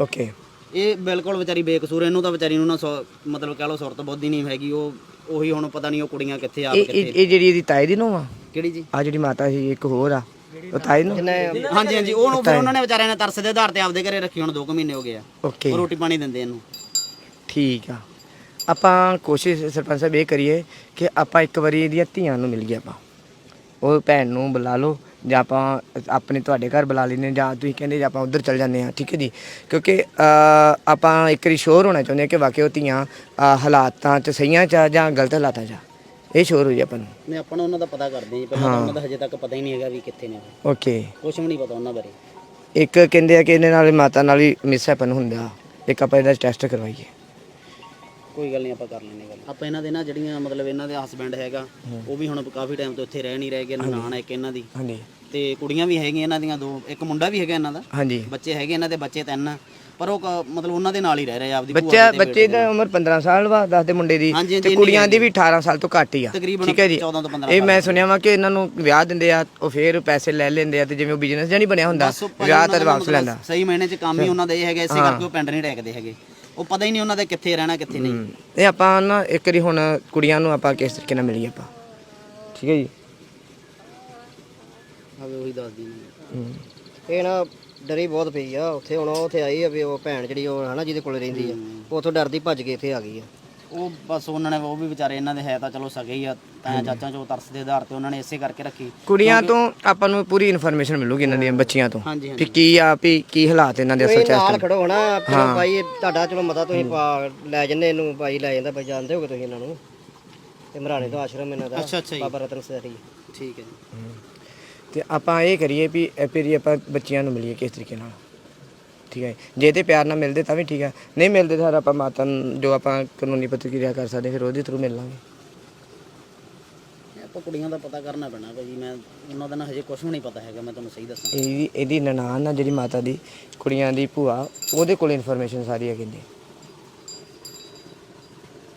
ਓਕੇ। ਇਹ ਬਿਲਕੁਲ ਵਿਚਾਰੀ ਬੇਕਸੂਰ ਇਹਨੂੰ ਤਾਂ ਵਿਚਾਰੀ ਨੂੰ ਨਾ ਸੌ- ਮਤਲਬ ਕਹ ਲਓ ਸੁਰਤ ਬੁੱਧੀ ਨਹੀਂ ਹੈਗੀ ਉਹ ਉਹੀ ਹੁਣ ਪਤਾ ਨਹੀਂ ਉਹ ਕੁੜੀਆਂ ਕਿੱਥੇ ਆਪ ਇਹ ਕਿੱਥੇ ਇਹ ਜਿਹੜੀ ਇਹਦੀ ਤਾਏ ਦੀ ਨੂੰ ਆ? ਕਿਹੜੀ ਜੀ? ਆ ਜਿਹੜੀ ਮਾਤਾ ਸੀ ਇੱਕ ਹੋਰ ਆ। ਉਹ ਤਾਈ ਨੂੰ? ਹਾਂਜੀ ਹਾਂਜੀ ਉਹਨੂੰ ਫਿਰ ਉਹਨਾਂ ਨੇ ਵਿਚਾਰਿਆਂ ਨੇ ਤਰਸ ਦੇ ਆਧਾਰ ਤੇ ਆਪਦੇ ਘਰੇ ਰੱਖੀ ਹੁਣ 2 ਮਹੀਨੇ ਹੋ ਗਏ ਆ। ਓਕੇ। ਉਹ ਰੋਟੀ ਪਾਣੀ ਦਿੰਦੇ ਇਹਨੂੰ। ਠੀਕ ਆ। ਆਪਾਂ ਕੋਸ਼ਿਸ਼ ਸਰਪੰਚ ਸਾਹਿਬ ਇਹ ਕਰੀਏ ਕਿ ਆਪਾਂ ਇੱਕ ਵਾਰੀ ਇਹਦੀਆਂ ਧੀਆਂ ਨੂੰ ਮਿਲ ਗਿਆ ਆਪਾਂ। ਉਹ ਭੈਣ ਨੂੰ ਬੁਲਾ ਲਓ ਜਾਂ ਆਪਾਂ ਆਪਣੇ ਤੁਹਾਡੇ ਘਰ ਬੁਲਾ ਲੈਨੇ ਜਾਂ ਤੁਸੀਂ ਕਹਿੰਦੇ ਜੇ ਆਪਾਂ ਉੱਧਰ ਚੱਲ ਜਾਂਦੇ ਆ ਠੀਕ ਹੈ ਜੀ? ਕਿਉਂਕਿ ਆਪਾਂ ਇੱਕ ਵਾਰੀ ਸ਼ੋਰ ਹੋਣਾ ਚਾਹੁੰਦੇ ਆ ਕਿ ਵਾਕਿਆ ਉਹ ਧੀਆਂ ਹਾਲਾਤਾਂ 'ਚ ਸਹੀਆਂ 'ਚ ਜਾਂ ਗਲਤ ਹਾਲਾਤਾਂ 'ਚ। ਇਹ ਸ਼ੋਰ ਹੋ ਜੀ ਆਪਾਂ ਨੂੰ। ਮੈਂ ਆਪਾਂ ਨੂੰ ਉਹਨਾਂ ਦਾ ਪਤਾ ਕਰਦੇ ਜੀ। ਪਹਿਲਾਂ ਉਹਨਾਂ ਦਾ ਹਜੇ ਤੱਕ ਪਤਾ ਹੀ ਨਹੀਂ ਹੈਗਾ ਵੀ ਕਿੱਥੇ ਨੇ ਓਕੇ। ਕੁਝ ਵੀ ਨਹੀਂ ਪਤਾ ਉਹਨਾਂ ਬਾਰੇ। ਇੱਕ ਕਹਿੰਦੇ ਆ ਕਿ ਇਹਦੇ ਨਾਲ ਮਾਤਾ ਨਾਲ ਹੀ ਮਿਸਹੈਪਨ ਹੁੰਦਾ। ਇੱਕ ਆਪਾਂ ਇਹਦਾ ਟੈਸਟ ਕਰਵਾਈਏ। ਕੋਈ ਗੱਲ ਨਹੀਂ ਆਪਾਂ ਕਰ ਲੈਣੇ ਗੱਲ। ਆਪਾਂ ਇਹਨਾਂ ਦੇ ਨਾ ਜਿਹੜੀਆਂ ਮਤਲਬ ਇਹਨਾਂ ਦੇ ਹਸਬੰਡ ਹੈਗਾ ਉਹ ਵੀ ਹੁਣ ਕਾਫੀ ਟਾਈਮ ਤੋਂ ਇੱਥੇ ਰਹਿ ਨਹੀਂ ਰਹੇ ਕਿ ਨਨਾਣ ਹੈ ਇੱਕ ਇਹਨਾਂ ਦੀ। ਹਾਂਜੀ। ਤੇ ਕੁੜੀਆਂ ਵੀ ਹੈਗੀਆਂ ਇਹਨਾਂ ਦੀਆਂ ਦੋ ਇੱਕ ਮੁੰਡਾ ਵੀ ਹੈਗਾ ਇਹਨਾਂ ਦਾ। ਹਾਂਜੀ। ਬੱਚੇ ਹੈਗੇ ਇਹਨਾਂ ਦੇ ਬੱਚੇ ਤਿੰਨ। ਆ, ਪਰ ਉਹ ਕ- ਮਤਲਬ ਉਹਨਾਂ ਦੇ ਨਾਲ ਹੀ ਰਹਿ ਰਹੇ ਆ ਆਪਦੀ ਭੂਆ ਬੱਚਾ ਦੇ ਤੇ ਬੱਚੇ ਦੀ ਉਮਰ 15 ਸਾਲ ਵਾ ਦੱਸਦੇ ਮੁੰਡੇ ਦੀ। ਹਾਂਜੀ, ਹਾਂਜੀ, ਤੇ ਇੰਨੀ ਕੁੜੀਆਂ ਦੀ ਵੀ 18 ਸਾਲ ਤੋਂ ਘੱਟ ਹੀ ਆ। ਤਕਰੀਬਨ ਠੀਕ ਹੈ ਜੀ? 14 ਤੋਂ 15 ਇਹ ਮੈਂ ਸੁਣਿਆ ਵਾ ਕਿ ਇਹਨਾਂ ਨੂੰ ਵਿਆਹ ਦਿੰਦੇ ਆ ਉਹ ਫੇਰ ਪੈਸੇ ਲੈ ਲੈਂਦੇ ਆ ਤੇ ਜਿਵੇਂ ਉਹ ਬਿਜ਼ਨਸ ਨਹੀਂ ਬਣਿਆ ਹੁੰਦਾ। ਬਸ ਉਹ ਭਾਈ ਵਿਆਹ ਉਹਨਾਂ ਤਾਂ ਦਾ ਵਾਪਸ ਮਤਲਬ ਲੈਂਦਾ। ਸਹੀ ਮਹੀਨੇ ਚ ਕੰਮ ਹੀ ਉਹਨਾਂ ਦਾ ਇਹ ਹੈਗਾ ਇਸੇ ਕਰਕੇ ਉਹ ਪਿੰਡ ਨਹੀਂ ਟੈਕਦੇ ਹੈਗੇ। ਉਹ ਪਤਾ ਹੀ ਨਹੀਂ ਉਹਨਾਂ ਦਾ ਕਿੱਥੇ ਰਹਿਣਾ ਕਿੱਥੇ ਨਹੀਂ। ਇਹ ਆਪਾਂ ਨਾ ਇੱਕ ਵਾਰੀ ਹੁਣ ਕੁੜੀਆਂ ਨੂੰ ਆਪਾਂ ਕਿਸ ਤਰੀਕੇ ਨਾਲ ਮਿਲੀਏ ਆਪਾਂ। ਠੀਕ ਹੈ ਜੀ? ਆਵੇ ਉਹੀ ਦੱਸਦੀ ਹਮ, ਇਹ ਨਾ ਡਰੀ ਬਹੁਤ ਪਈ ਆ। ਉੱਥੇ ਹੁਣ ਉਹ ਉੱਥੇ ਆਈ ਆ ਵੀ ਉਹ ਭੈਣ ਜਿਹੜੀ ਉਹ ਹਨਾ ਜਿਹਦੇ ਕੋਲ ਰਹਿੰਦੀ ਆ ਉਹ ਉੱਥੋਂ ਡਰਦੀ ਭੱਜ ਕੇ ਇੱਥੇ ਆ ਗਈ ਆ। ਉਹ ਬਸ ਉਹਨਾਂ ਨੇ ਉਹ ਵੀ ਵਿਚਾਰੇ ਇਹਨਾਂ ਦੇ ਹੈ ਤਾਂ ਚਲੋ ਸਗੇ ਹੀ ਆ ਤਾਂ ਚਾਚਾ ਚੋ ਤਰਸ ਦੇ ਆਧਾਰ ਤੇ ਉਹਨਾਂ ਨੇ ਇਸੇ ਕਰਕੇ ਰੱਖੀ। ਕੁੜੀਆਂ ਤੋਂ ਆਪਾਂ ਨੂੰ ਪੂਰੀ ਇਨਫੋਰਮੇਸ਼ਨ ਮਿਲੂਗੀ ਇਹਨਾਂ ਦੀਆਂ ਬੱਚੀਆਂ ਤੋਂ ਹਾਂਜੀ ਵੀ ਕੀ ਆ ਵੀ ਕੀ ਹਾਲਾਤ ਇਹਨਾਂ ਦੇ ਅਸਲ ਚ ਨਾਲ ਖੜੋ ਹਨਾ ਚਲੋ ਭਾਈ ਤੁਹਾਡਾ ਚਲੋ ਮਤਾ ਤੁਸੀਂ ਪਾ- ਲੈ ਜੰਨੇ ਇਹਨੂੰ ਭਾਈ ਲੈ ਜਾਂਦਾ ਭਾਈ ਜਾਣਦੇ ਹੋਗੇ ਤੁਸੀਂ ਇਹਨਾਂ ਨੂੰ। ਤੇ ਮਰਾਣੇ ਤੋਂ ਆਸ਼ਰਮ ਇਹਨਾਂ ਦਾ ਅੱਛਾ ਅੱਛਾ ਜੀ। ਬਾਬਾ ਰਤਨ ਸਦਾਰੀ ਠੀਕ ਹੈ ਜੀ। ਤੇ ਆਪਾਂ ਇਹ ਕਰੀਏ ਵੀ ਇਹ ਫਿਰ ਆਪਾਂ ਬੱਚਿਆਂ ਨੂੰ ਮਿਲੀਏ ਕਿਸ ਤਰੀਕੇ ਨਾਲ। ਠੀਕ ਹੈ ਜੇ। ਤੇ ਪਿਆਰ ਨਾਲ ਮਿਲਦੇ ਤਾਂ ਵੀ ਠੀਕ ਹੈ। ਨਹੀਂ ਮਿਲਦੇ ਤਾਂ ਫਿਰ ਆਪਾਂ ਮਾਤਾ ਨੂੰ ਜੋ ਆਪਾਂ ਕਾਨੂੰਨੀ ਪ੍ਰਤੀਕਿਰਿਆ ਕਰ ਸਕਦੇ ਫਿਰ ਉਹਦੇ ਥਰੂ ਮਿਲ ਲਾਂਗੇ ਇਹ ਆਪਾਂ ਕੁੜੀਆਂ ਦਾ ਪਤਾ ਕਰਨਾ ਪੈਣਾ ਭਾਜੀ ਮੈਂ ਉਹਨਾਂ ਦਾ ਨਾ ਹਜੇ ਕੁਝ ਵੀ ਨਹੀਂ ਪਤਾ ਹੈਗਾ ਮੈਂ ਤੁਹਾਨੂੰ ਸਹੀ ਦੱਸਾਂ। ਇਹਦੀ ਇਹਦੀ ਨਨਾਣ ਆ ਜਿਹੜੀ ਮਾਤਾ ਦੀ ਕੁੜੀਆਂ ਦੀ ਭੂਆ ਉਹਦੇ ਕੋਲ ਇਨਫੋਰਮੇਸ਼ਨ ਸਾਰੀ ਹੈ ਕਹਿੰਦੇ।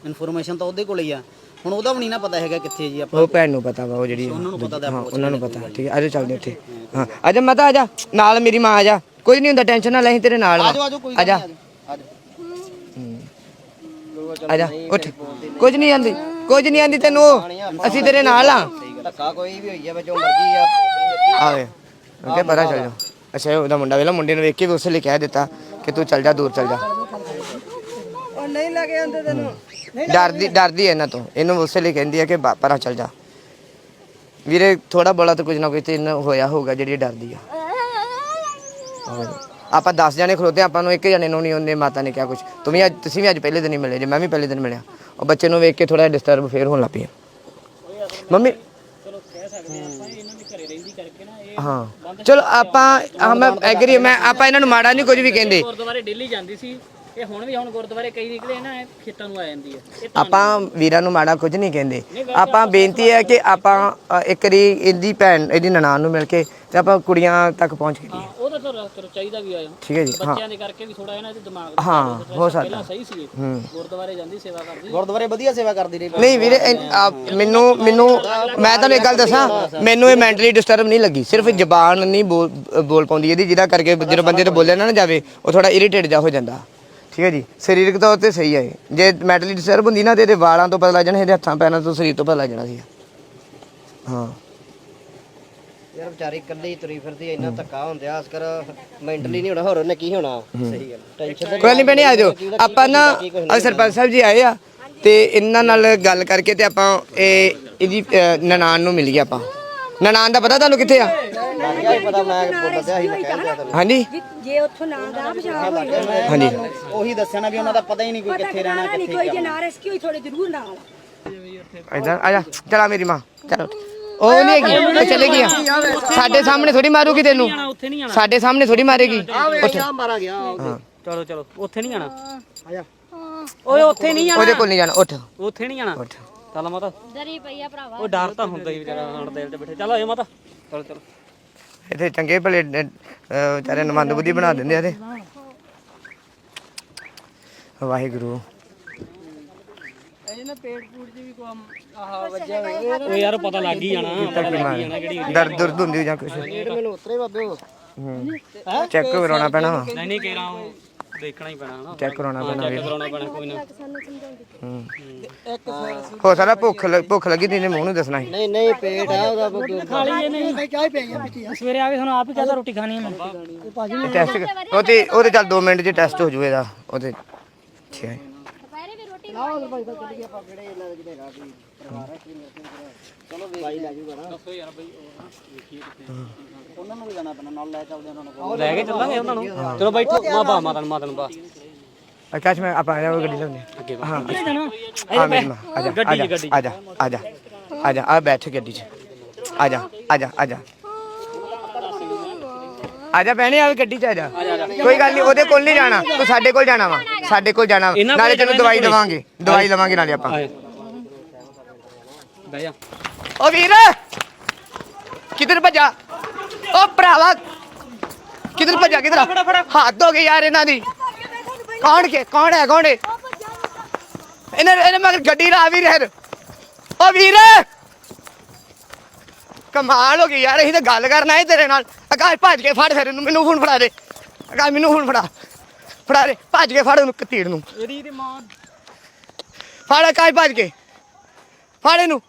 ਇਨਫੋਰਮੇਸ਼ਨ ਤਾਂ ਉਹਦੇ ਕੋਲ ਹੀ ਆ। ਹੁਣ ਉਹਦਾ ਵੀ ਨਹੀਂ ਨਾ ਪਤਾ ਹੈਗਾ ਕਿੱਥੇ ਜੀ ਆਪਾਂ ਉਹ ਭੈਣ ਨੂੰ ਪਤਾ ਵਾ ਉਹ ਜਿਹੜੀ ਉਹਨਾਂ ਨੂੰ ਪਤਾ ਤਾਂ ਹਾਂ ਉਹਨਾਂ ਨੂੰ ਪਤਾ। ਠੀਕ ਹੈ ਆਜੋ ਚੱਲਦੇ ਉੱਥੇ। ਹਾਂ ਆਜਾ ਮਾਤਾ ਆਜਾ ਨਾਲ ਮੇਰੀ ਮਾਂ ਆਜਾ ਕੋਈ ਨਹੀਂ ਹੁੰਦਾ ਟੈਨਸ਼ਨ ਨਾ ਲੈ ਅਸੀਂ ਤੇਰੇ ਨਾਲ ਵਾ। ਆਜੋ ਆਜੋ ਕੋਈ ਆਜਾ ਆਜੋ ਆਜਾ ਉੱਠ। ਕੁਝ ਨਹੀਂ ਆਂਦੀ ਕੁਝ ਨਹੀਂ ਆਂਦੀ ਤੈਨੂੰ। ਅਸੀਂ ਤੇਰੇ ਨਾਲ ਆ। ਧੱਕਾ ਕੋਈ ਵੀ ਹੋਈ ਜਾਵੇ ਜੋ ਮਰਜ਼ੀ ਆ। ਆਵੇ ਅੱਗੇ ਪਰਾਂ ਚੱਲ ਜਾ ਅੱਛਾ ਇਹ ਉਹਦਾ ਮੁੰਡਾ ਵੇਲਾ ਮੁੰਡੇ ਨੂੰ ਵੇਖ ਕੇ ਵੀ ਉਸੇ ਲਈ ਕਹਿ ਦਿੱਤਾ ਕਿ ਤੂੰ ਚੱਲ ਜਾ ਦੂਰ ਚੱਲ ਜਾ। ਉਹ ਨਹੀਂ ਲੱਗੇ ਆਂਦੇ ਤੈਨੂੰ। ਡਰਦੀ ਡਰਦੀ ਹੈ ਇਹਨਾਂ ਤੋਂ। ਇਹਨੂੰ ਉਸੇ ਲਈ ਕਹਿੰਦੀ ਹੈ ਕਿ ਬਾ- ਪਰਾਂ ਚੱਲ ਜਾ। ਵੀਰੇ ਥੋੜਾ ਬੋਲਾ ਤਾਂ ਕੁਝ ਨਾ ਕੁਝ ਤੇ ਇਹਨਾਂ ਹੋਇਆ ਹੋਊਗਾ ਜਿਹੜੀ ਡਰਦੀ ਆ। ਆਪਾਂ 10 ਜਣੇ ਖਲੋਤੇ ਆਪਾਂ ਨੂੰ ਇੱਕ ਜਣੇ ਨੂੰ ਨਹੀਂ ਉਹਨੇ ਮਾਤਾ ਨੇ ਕਿਹਾ ਕੁਝ ਤੂੰ ਵੀ ਅੱਜ ਤੁਸੀਂ ਵੀ ਅੱਜ ਪਹਿਲੇ ਦਿਨ ਹੀ ਮਿਲੇ ਜੇ ਮੈਂ ਵੀ ਪਹਿਲੇ ਦਿਨ ਮਿਲਿਆ। ਉਹ ਬੱਚੇ ਨੂੰ ਵੇਖ ਕੇ ਥੋੜਾ ਡਿਸਟਰਬ ਫੇਰ ਹੋਣ ਲੱਗ ਪਈ ਮੰਮੀ ਹਾਂ ਚਲੋ ਆਪਾਂ ਮੈਂ ਐਗਰੀ ਮੈਂ ਆਪਾਂ ਇਹਨਾਂ ਨੂੰ ਮਾੜਾ ਨਹੀਂ ਕੁਝ ਵੀ ਕਹਿੰਦੇ। ਗੁਰਦੁਆਰੇ ਡੇਲੀ ਜਾਂਦੀ ਸੀ। ਇਹ ਹੁਣ ਵੀ ਹੁਣ ਗੁਰਦੁਆਰੇ ਕਈ ਨਿਕਲੇ ਨਾ ਇਹ ਖੇਤਾਂ ਨੂੰ ਆ ਜਾਂਦੀ ਹੈ। ਆਪਾਂ ਵੀਰਾਂ ਨੂੰ ਮਾੜਾ ਕੁਝ ਨਹੀਂ ਕਹਿੰਦੇ। ਆਪਾਂ ਬੇਨਤੀ ਹੈ ਕਿ ਆਪਾਂ ਇੱਕ ਵਾਰੀ ਇਹਦੀ ਭੈਣ ਇਹਦੀ ਨਨਾਣ ਨੂੰ ਮਿਲ ਕੇ ਤੇ ਆਪਾਂ ਕੁੜੀਆਂ ਤੱਕ ਪਹੁੰਚ ਕੇ ਹਾਂ ਉਹਦਾ ਤਾਂ ਚਲੋ ਚਾਹੀਦਾ ਵੀ ਆਇਆ ਠੀਕ ਹੈ ਜੀ ਬੱਚਿਆਂ ਦੇ ਕਰਕੇ ਵੀ ਥੋੜਾ ਇਹਨਾਂ ਦੇ ਦਿਮਾਗ ਹਾਂ ਹੋ ਸਕਦਾ। ਪਹਿਲਾਂ ਸਹੀ ਸੀ ਗੁਰਦੁਆਰੇ ਜਾਂਦੀ ਸੇਵਾ ਕਰਦੀ। ਗੁਰਦੁਆਰੇ ਵਧੀਆ ਸੇਵਾ ਕਰਦੀ ਰਹੀ। ਨਹੀਂ ਵੀਰੇ ਮੈਨੂੰ ਮੈਨੂੰ ਮੈਂ ਤੁਹਾਨੂੰ ਇੱਕ ਗੱਲ ਦੱਸਾਂ ਮੈਨੂੰ ਇਹ ਮੈਂਟਲੀ ਡਿਸਟਰਬ ਨਹੀਂ ਲੱਗੀ। ਸਿਰਫ ਜ਼ਬਾਨ ਨਹੀਂ ਬੋਲ ਬੋਲ ਪਾਉਂਦੀ ਇਹਦੀ ਜਿਹਦਾ ਕਰਕੇ ਜਦੋਂ ਬੰਦੇ ਤੋਂ ਬੋਲਿਆ ਨਾ ਨਾ ਜਾਵੇ ਉਹ ਥੋੜਾ ਇਰੀਟੇਟ ਜਾ ਹੋ ਜਾਂਦਾ। ਠੀਕ ਹੈ ਜੀ? ਸਰੀਰਕ ਤੌਰ ਤੇ ਸਹੀ ਹੈ ਇਹ। ਜੇ ਮੈਂਟਲੀ ਡਿਸਟਰਬ ਹੁੰਦੀ ਨਾ ਤੇ ਇਹਦੇ ਵਾਲਾਂ ਤੋਂ ਪਤਾ ਲੱਗ ਜਾਣਾ ਇਹਦੇ ਹੱਥਾਂ ਪੈਰਾਂ ਤੋਂ ਸਰੀਰ ਤੋਂ ਪਤਾ ਲੱਗ ਜਾਣਾ ਸੀ। ਹਾਂ। ਯਾਰ ਵਿਚਾਰੀ ਇਕੱਲੀ ਤੁਰੀ ਫਿਰਦੀ ਐ, ਇੰਨਾ ਧੱਕਾ ਹੁੰਦਿਆ ਅਸਕਰ ਮੈਂਟਲੀ ਨਹੀਂ ਹੋਣਾ ਹੋਰ ਉਹਨੇ ਕੀ ਹੋਣਾ? ਸਹੀ ਗੱਲ। ਟੈਨਸ਼ਨ ਕੋਈ ਨਹੀਂ ਭੈਣੇ ਆ ਜਾਓ। ਆਪਾਂ ਨਾ ਅੱਜ ਸਰਪੰਚ ਸਾਹਿਬ ਜੀ ਆਏ ਆ ਤੇ ਇਹਨਾਂ ਨਾਲ ਗੱਲ ਕਰਕੇ ਤੇ ਆਪਾਂ ਇਹ ਇਹਦੀ ਅ, ਨਨਾਣ ਨੂੰ ਮਿਲ ਗਿਆ ਆਪਾਂ। ਨਨਾਣ ਦਾ ਪਤਾ ਤੁਹਾਨੂੰ ਕਿੱਥੇ ਆ? ਲੱਗਿਆ ਹੀ ਪਤਾ ਮੈਂ ਬੋਲਦਾ ਸੀ ਮੈਂ ਕਹਿ ਰਿਹਾ ਤੈਨੂੰ ਹਾਂਜੀ। ਜੇ- ਜੇ ਉੱਥੋਂ ਨਾ ਦਾ ਪਛਾਣ ਹੋਈ ਹੋਵੇ, ਹਾਂਜੀ। ਉਹੀ ਦੱਸਿਆ ਨਾ ਵੀ ਉਹਨਾਂ ਦਾ ਪਤਾ ਹੀ ਨਹੀਂ ਕੋਈ ਪਤਾ ਕਿੱਥੇ ਰਹਿਣਾ ਟਿਕਾਣਾ ਨਹੀਂ ਕੋਈ ਜੇ ਨਾ ਰੈਸਕਿਊ ਹੋਈ ਥੋੜੇ ਜ਼ਰੂਰ ਨਾਲ ਇਧਰ ਆ ਜਾ ਚਲਾ ਮੇਰੀ ਮਾਂ ਚਲੋ। ਉਹ ਨਹੀਂ ਹੈਗੀ ਉਹ ਚਲੇ ਗਈ ਆ। ਸਾਡੇ ਸਾਹਮਣੇ ਥੋੜੀ ਮਾਰੂਗੀ ਤੈਨੂੰ। ਉੱਥੇ ਨਹੀਂ ਆਣਾ ਸਾਡੇ ਸਾਹਮਣੇ ਥੋੜੀ ਮਾਰੇਗੀ। ਮਾਰਾ ਗਿਆ ਚਲੋ ਚਲੋ ਉੱਥੇ ਨਹੀਂ ਆਣਾ ਆਜਾ ਓਏ ਉੱਥੇ ਨਹੀਂ ਉਹਦੇ ਕੋਲ ਨਹੀਂ ਜਾਣਾ ਉੱਠ। ਉੱਥੇ ਨਹੀਂ ਆਣਾ ਉੱਠ। ਚੱਲ ਮਾਤਾ। ਡਰੀ ਪਈ ਆ ਭਰਾਵਾ। ਉਹ ਡਰ ਤਾਂ ਹੁੰਦਾ ਹੀ ਵਿਚਾਰਾ ਹਣ ਦਿਲ ਤੇ ਬੈਠੇ। ਚਲੋ ਆਜੋ ਮਾਤਾ। ਚਲੋ ਚਲੋ। ਇੱਥੇ ਚੰਗੇ ਭਲੇ ਵਿਚਾਰੇ ਨਮੰਦ ਬੁੱਧੀ ਬਣਾ ਦਿੰਦੇ ਆ ਤੇ ਵਾਹਿਗੁਰੂ। ਉਹ ਯਾਰ ਪਤਾ ਲੱਗ ਹੀ ਜਾਣਾ। ਪਤਾ ਲੱਗ ਹੀ ਜਾਣਾ ਕਿਹੜੀ ਦਰਦ ਦੁਰਦ ਹੁੰਦੀ ਹੋਈ ਜਾਂ ਕੁਛ। ਮੈਨੂੰ ਉਤਰੇ ਬਾਬੇ ਉਹ। ਚੈੱਕ ਕਰਾਉਣਾ ਪੈਣਾ ਵਾ। ਨਹੀਂ ਨਹੀਂ ਕਹਿ ਰਹਾ ਹੂੰ ਦੇਖਣਾ ਹੀ ਪੈਣਾ ਹਨਾ। ਚੈੱਕ ਕਰਾਉਣਾ ਪੈਣਾ ਵੀਰ ਕਰਾਉਣਾ ਪੈਣਾ ਕੋਈ ਨਾ। ਹੂੰ। ਹੋ ਸਕਦਾ ਭੁੱਖ ਭੁੱਖ ਲੱਗੀ ਤੇ ਇਹਨੇ ਮੂੰਹ ਨੂੰ ਦੱਸਣਾ ਸੀ। ਨਹੀਂ ਨਹੀਂ ਪੇਟ ਆ ਉਹਦਾ ਖਾ ਲਈ ਇਹਨੇ। ਸਵੇਰੇ ਆ ਕੇ ਸਾਨੂੰ ਆਪ ਹੀ ਕਹਦਾ ਰੋਟੀ ਖਾਣੀ ਹੈ ਮੈਂ। ਟੈਸਟ ਉਹ ਤੇ ਉਹ ਤੇ ਚੱਲ 2 ਮਿੰਟ 'ਚ ਟੈਸਟ ਹੋ ਜੂ ਇਹਦਾ। ਉਹ ਤੇ ਠੀਕ ਹੈ ਉਹਨਾਂ ਨੂੰ ਵੀ ਜਾਣਾ ਪੈਣਾ ਨਾਲ ਲੈ ਚੱਲਦੇ ਉਹਨਾਂ ਨੂੰ। ਲੈ ਕੇ ਚੱਲਾਂਗੇ ਉਹਨਾਂ ਨੂੰ। ਚਲੋ ਬੈਠੋ ਮਾਂ ਬਾ ਮਾਤਾ ਨੂੰ ਮਾਤਾ ਨੂੰ ਬਾ। ਆਕਾਸ਼ ਮੈਂ ਆਪਾਂ ਆ ਜਾ ਗੱਡੀ ਲਾਉਂਦੇ ਹਾਂ। ਹਾਂ ਮੇਰੀ ਮਾਂ ਆ ਜਾ ਆ ਜਾ ਆ ਜਾ ਆ ਜਾ ਆ ਜਾ ਆ ਬੈਠ ਗੱਡੀ 'ਚ। ਆ ਜਾ ਆ ਜਾ ਆ ਜਾ। ਆ ਜਾ ਭੈਣੇ ਆ ਗੱਡੀ 'ਚ ਆ ਜਾ। ਕੋਈ ਗੱਲ ਨਹੀਂ ਉਹਦੇ ਕੋਲ ਨਹੀਂ ਜਾਣਾ। ਤੂੰ ਸਾਡੇ ਕੋਲ ਜਾਣਾ ਵਾ। ਸਾਡੇ ਕੋਲ ਜਾਣਾ ਨਾਲੇ ਤੈਨੂੰ ਦਵਾਈ ਦਵਾਂਗੇ। ਦਵਾਈ ਲਵਾਂਗੇ ਨਾਲੇ ਆਪਾਂ। ਬਹਿ ਜਾ। ਓ ਵੀਰ! ਕਿੱਧਰ ਭੱਜਾ? ਓ ਭਰਾਵਾ! ਕਿੱਧਰ ਭੱਜਾ ਕਿੱਧਰ ਹੱਥ ਹੋ ਗਏ ਯਾਰ ਇਹਨਾਂ ਦੀ। ਕੌਣ ਕੇ ਕੌਣ ਹੈ ਕੌਣ ਹੈ? ਇਹਨਾਂ ਇਹਨਾਂ ਮਗਰ ਗੱਡੀ ਲਾ ਵੀ ਰਹਿ ਓ ਵੀਰ! ਕਮਾਲ ਹੋ ਗਈ ਯਾਰ ਅਸੀਂ ਤਾਂ ਗੱਲ ਕਰਨਾ ਹੈ ਤੇਰੇ ਨਾਲ। ਆਕਾਸ਼ ਭੱਜ ਕੇ ਫੜ ਫਿਰ ਇਹਨੂੰ। ਮੈਨੂੰ ਫੋਨ ਫੜਾ ਦੇ। ਆਕਾਸ਼ ਮੈਨੂੰ ਫੋਨ ਫੜਾ। ਫੜਾ ਦੇ। ਭੱਜ ਕੇ ਫੜ ਉਹਨੂੰ ਕਤੀੜ ਨੂੰ। ਇਹਦੀ ਤੇ ਮਾਂ। ਫੜ ਆਕਾਸ਼ ਭੱਜ ਕੇ। ਫੜ ਇਹਨੂੰ।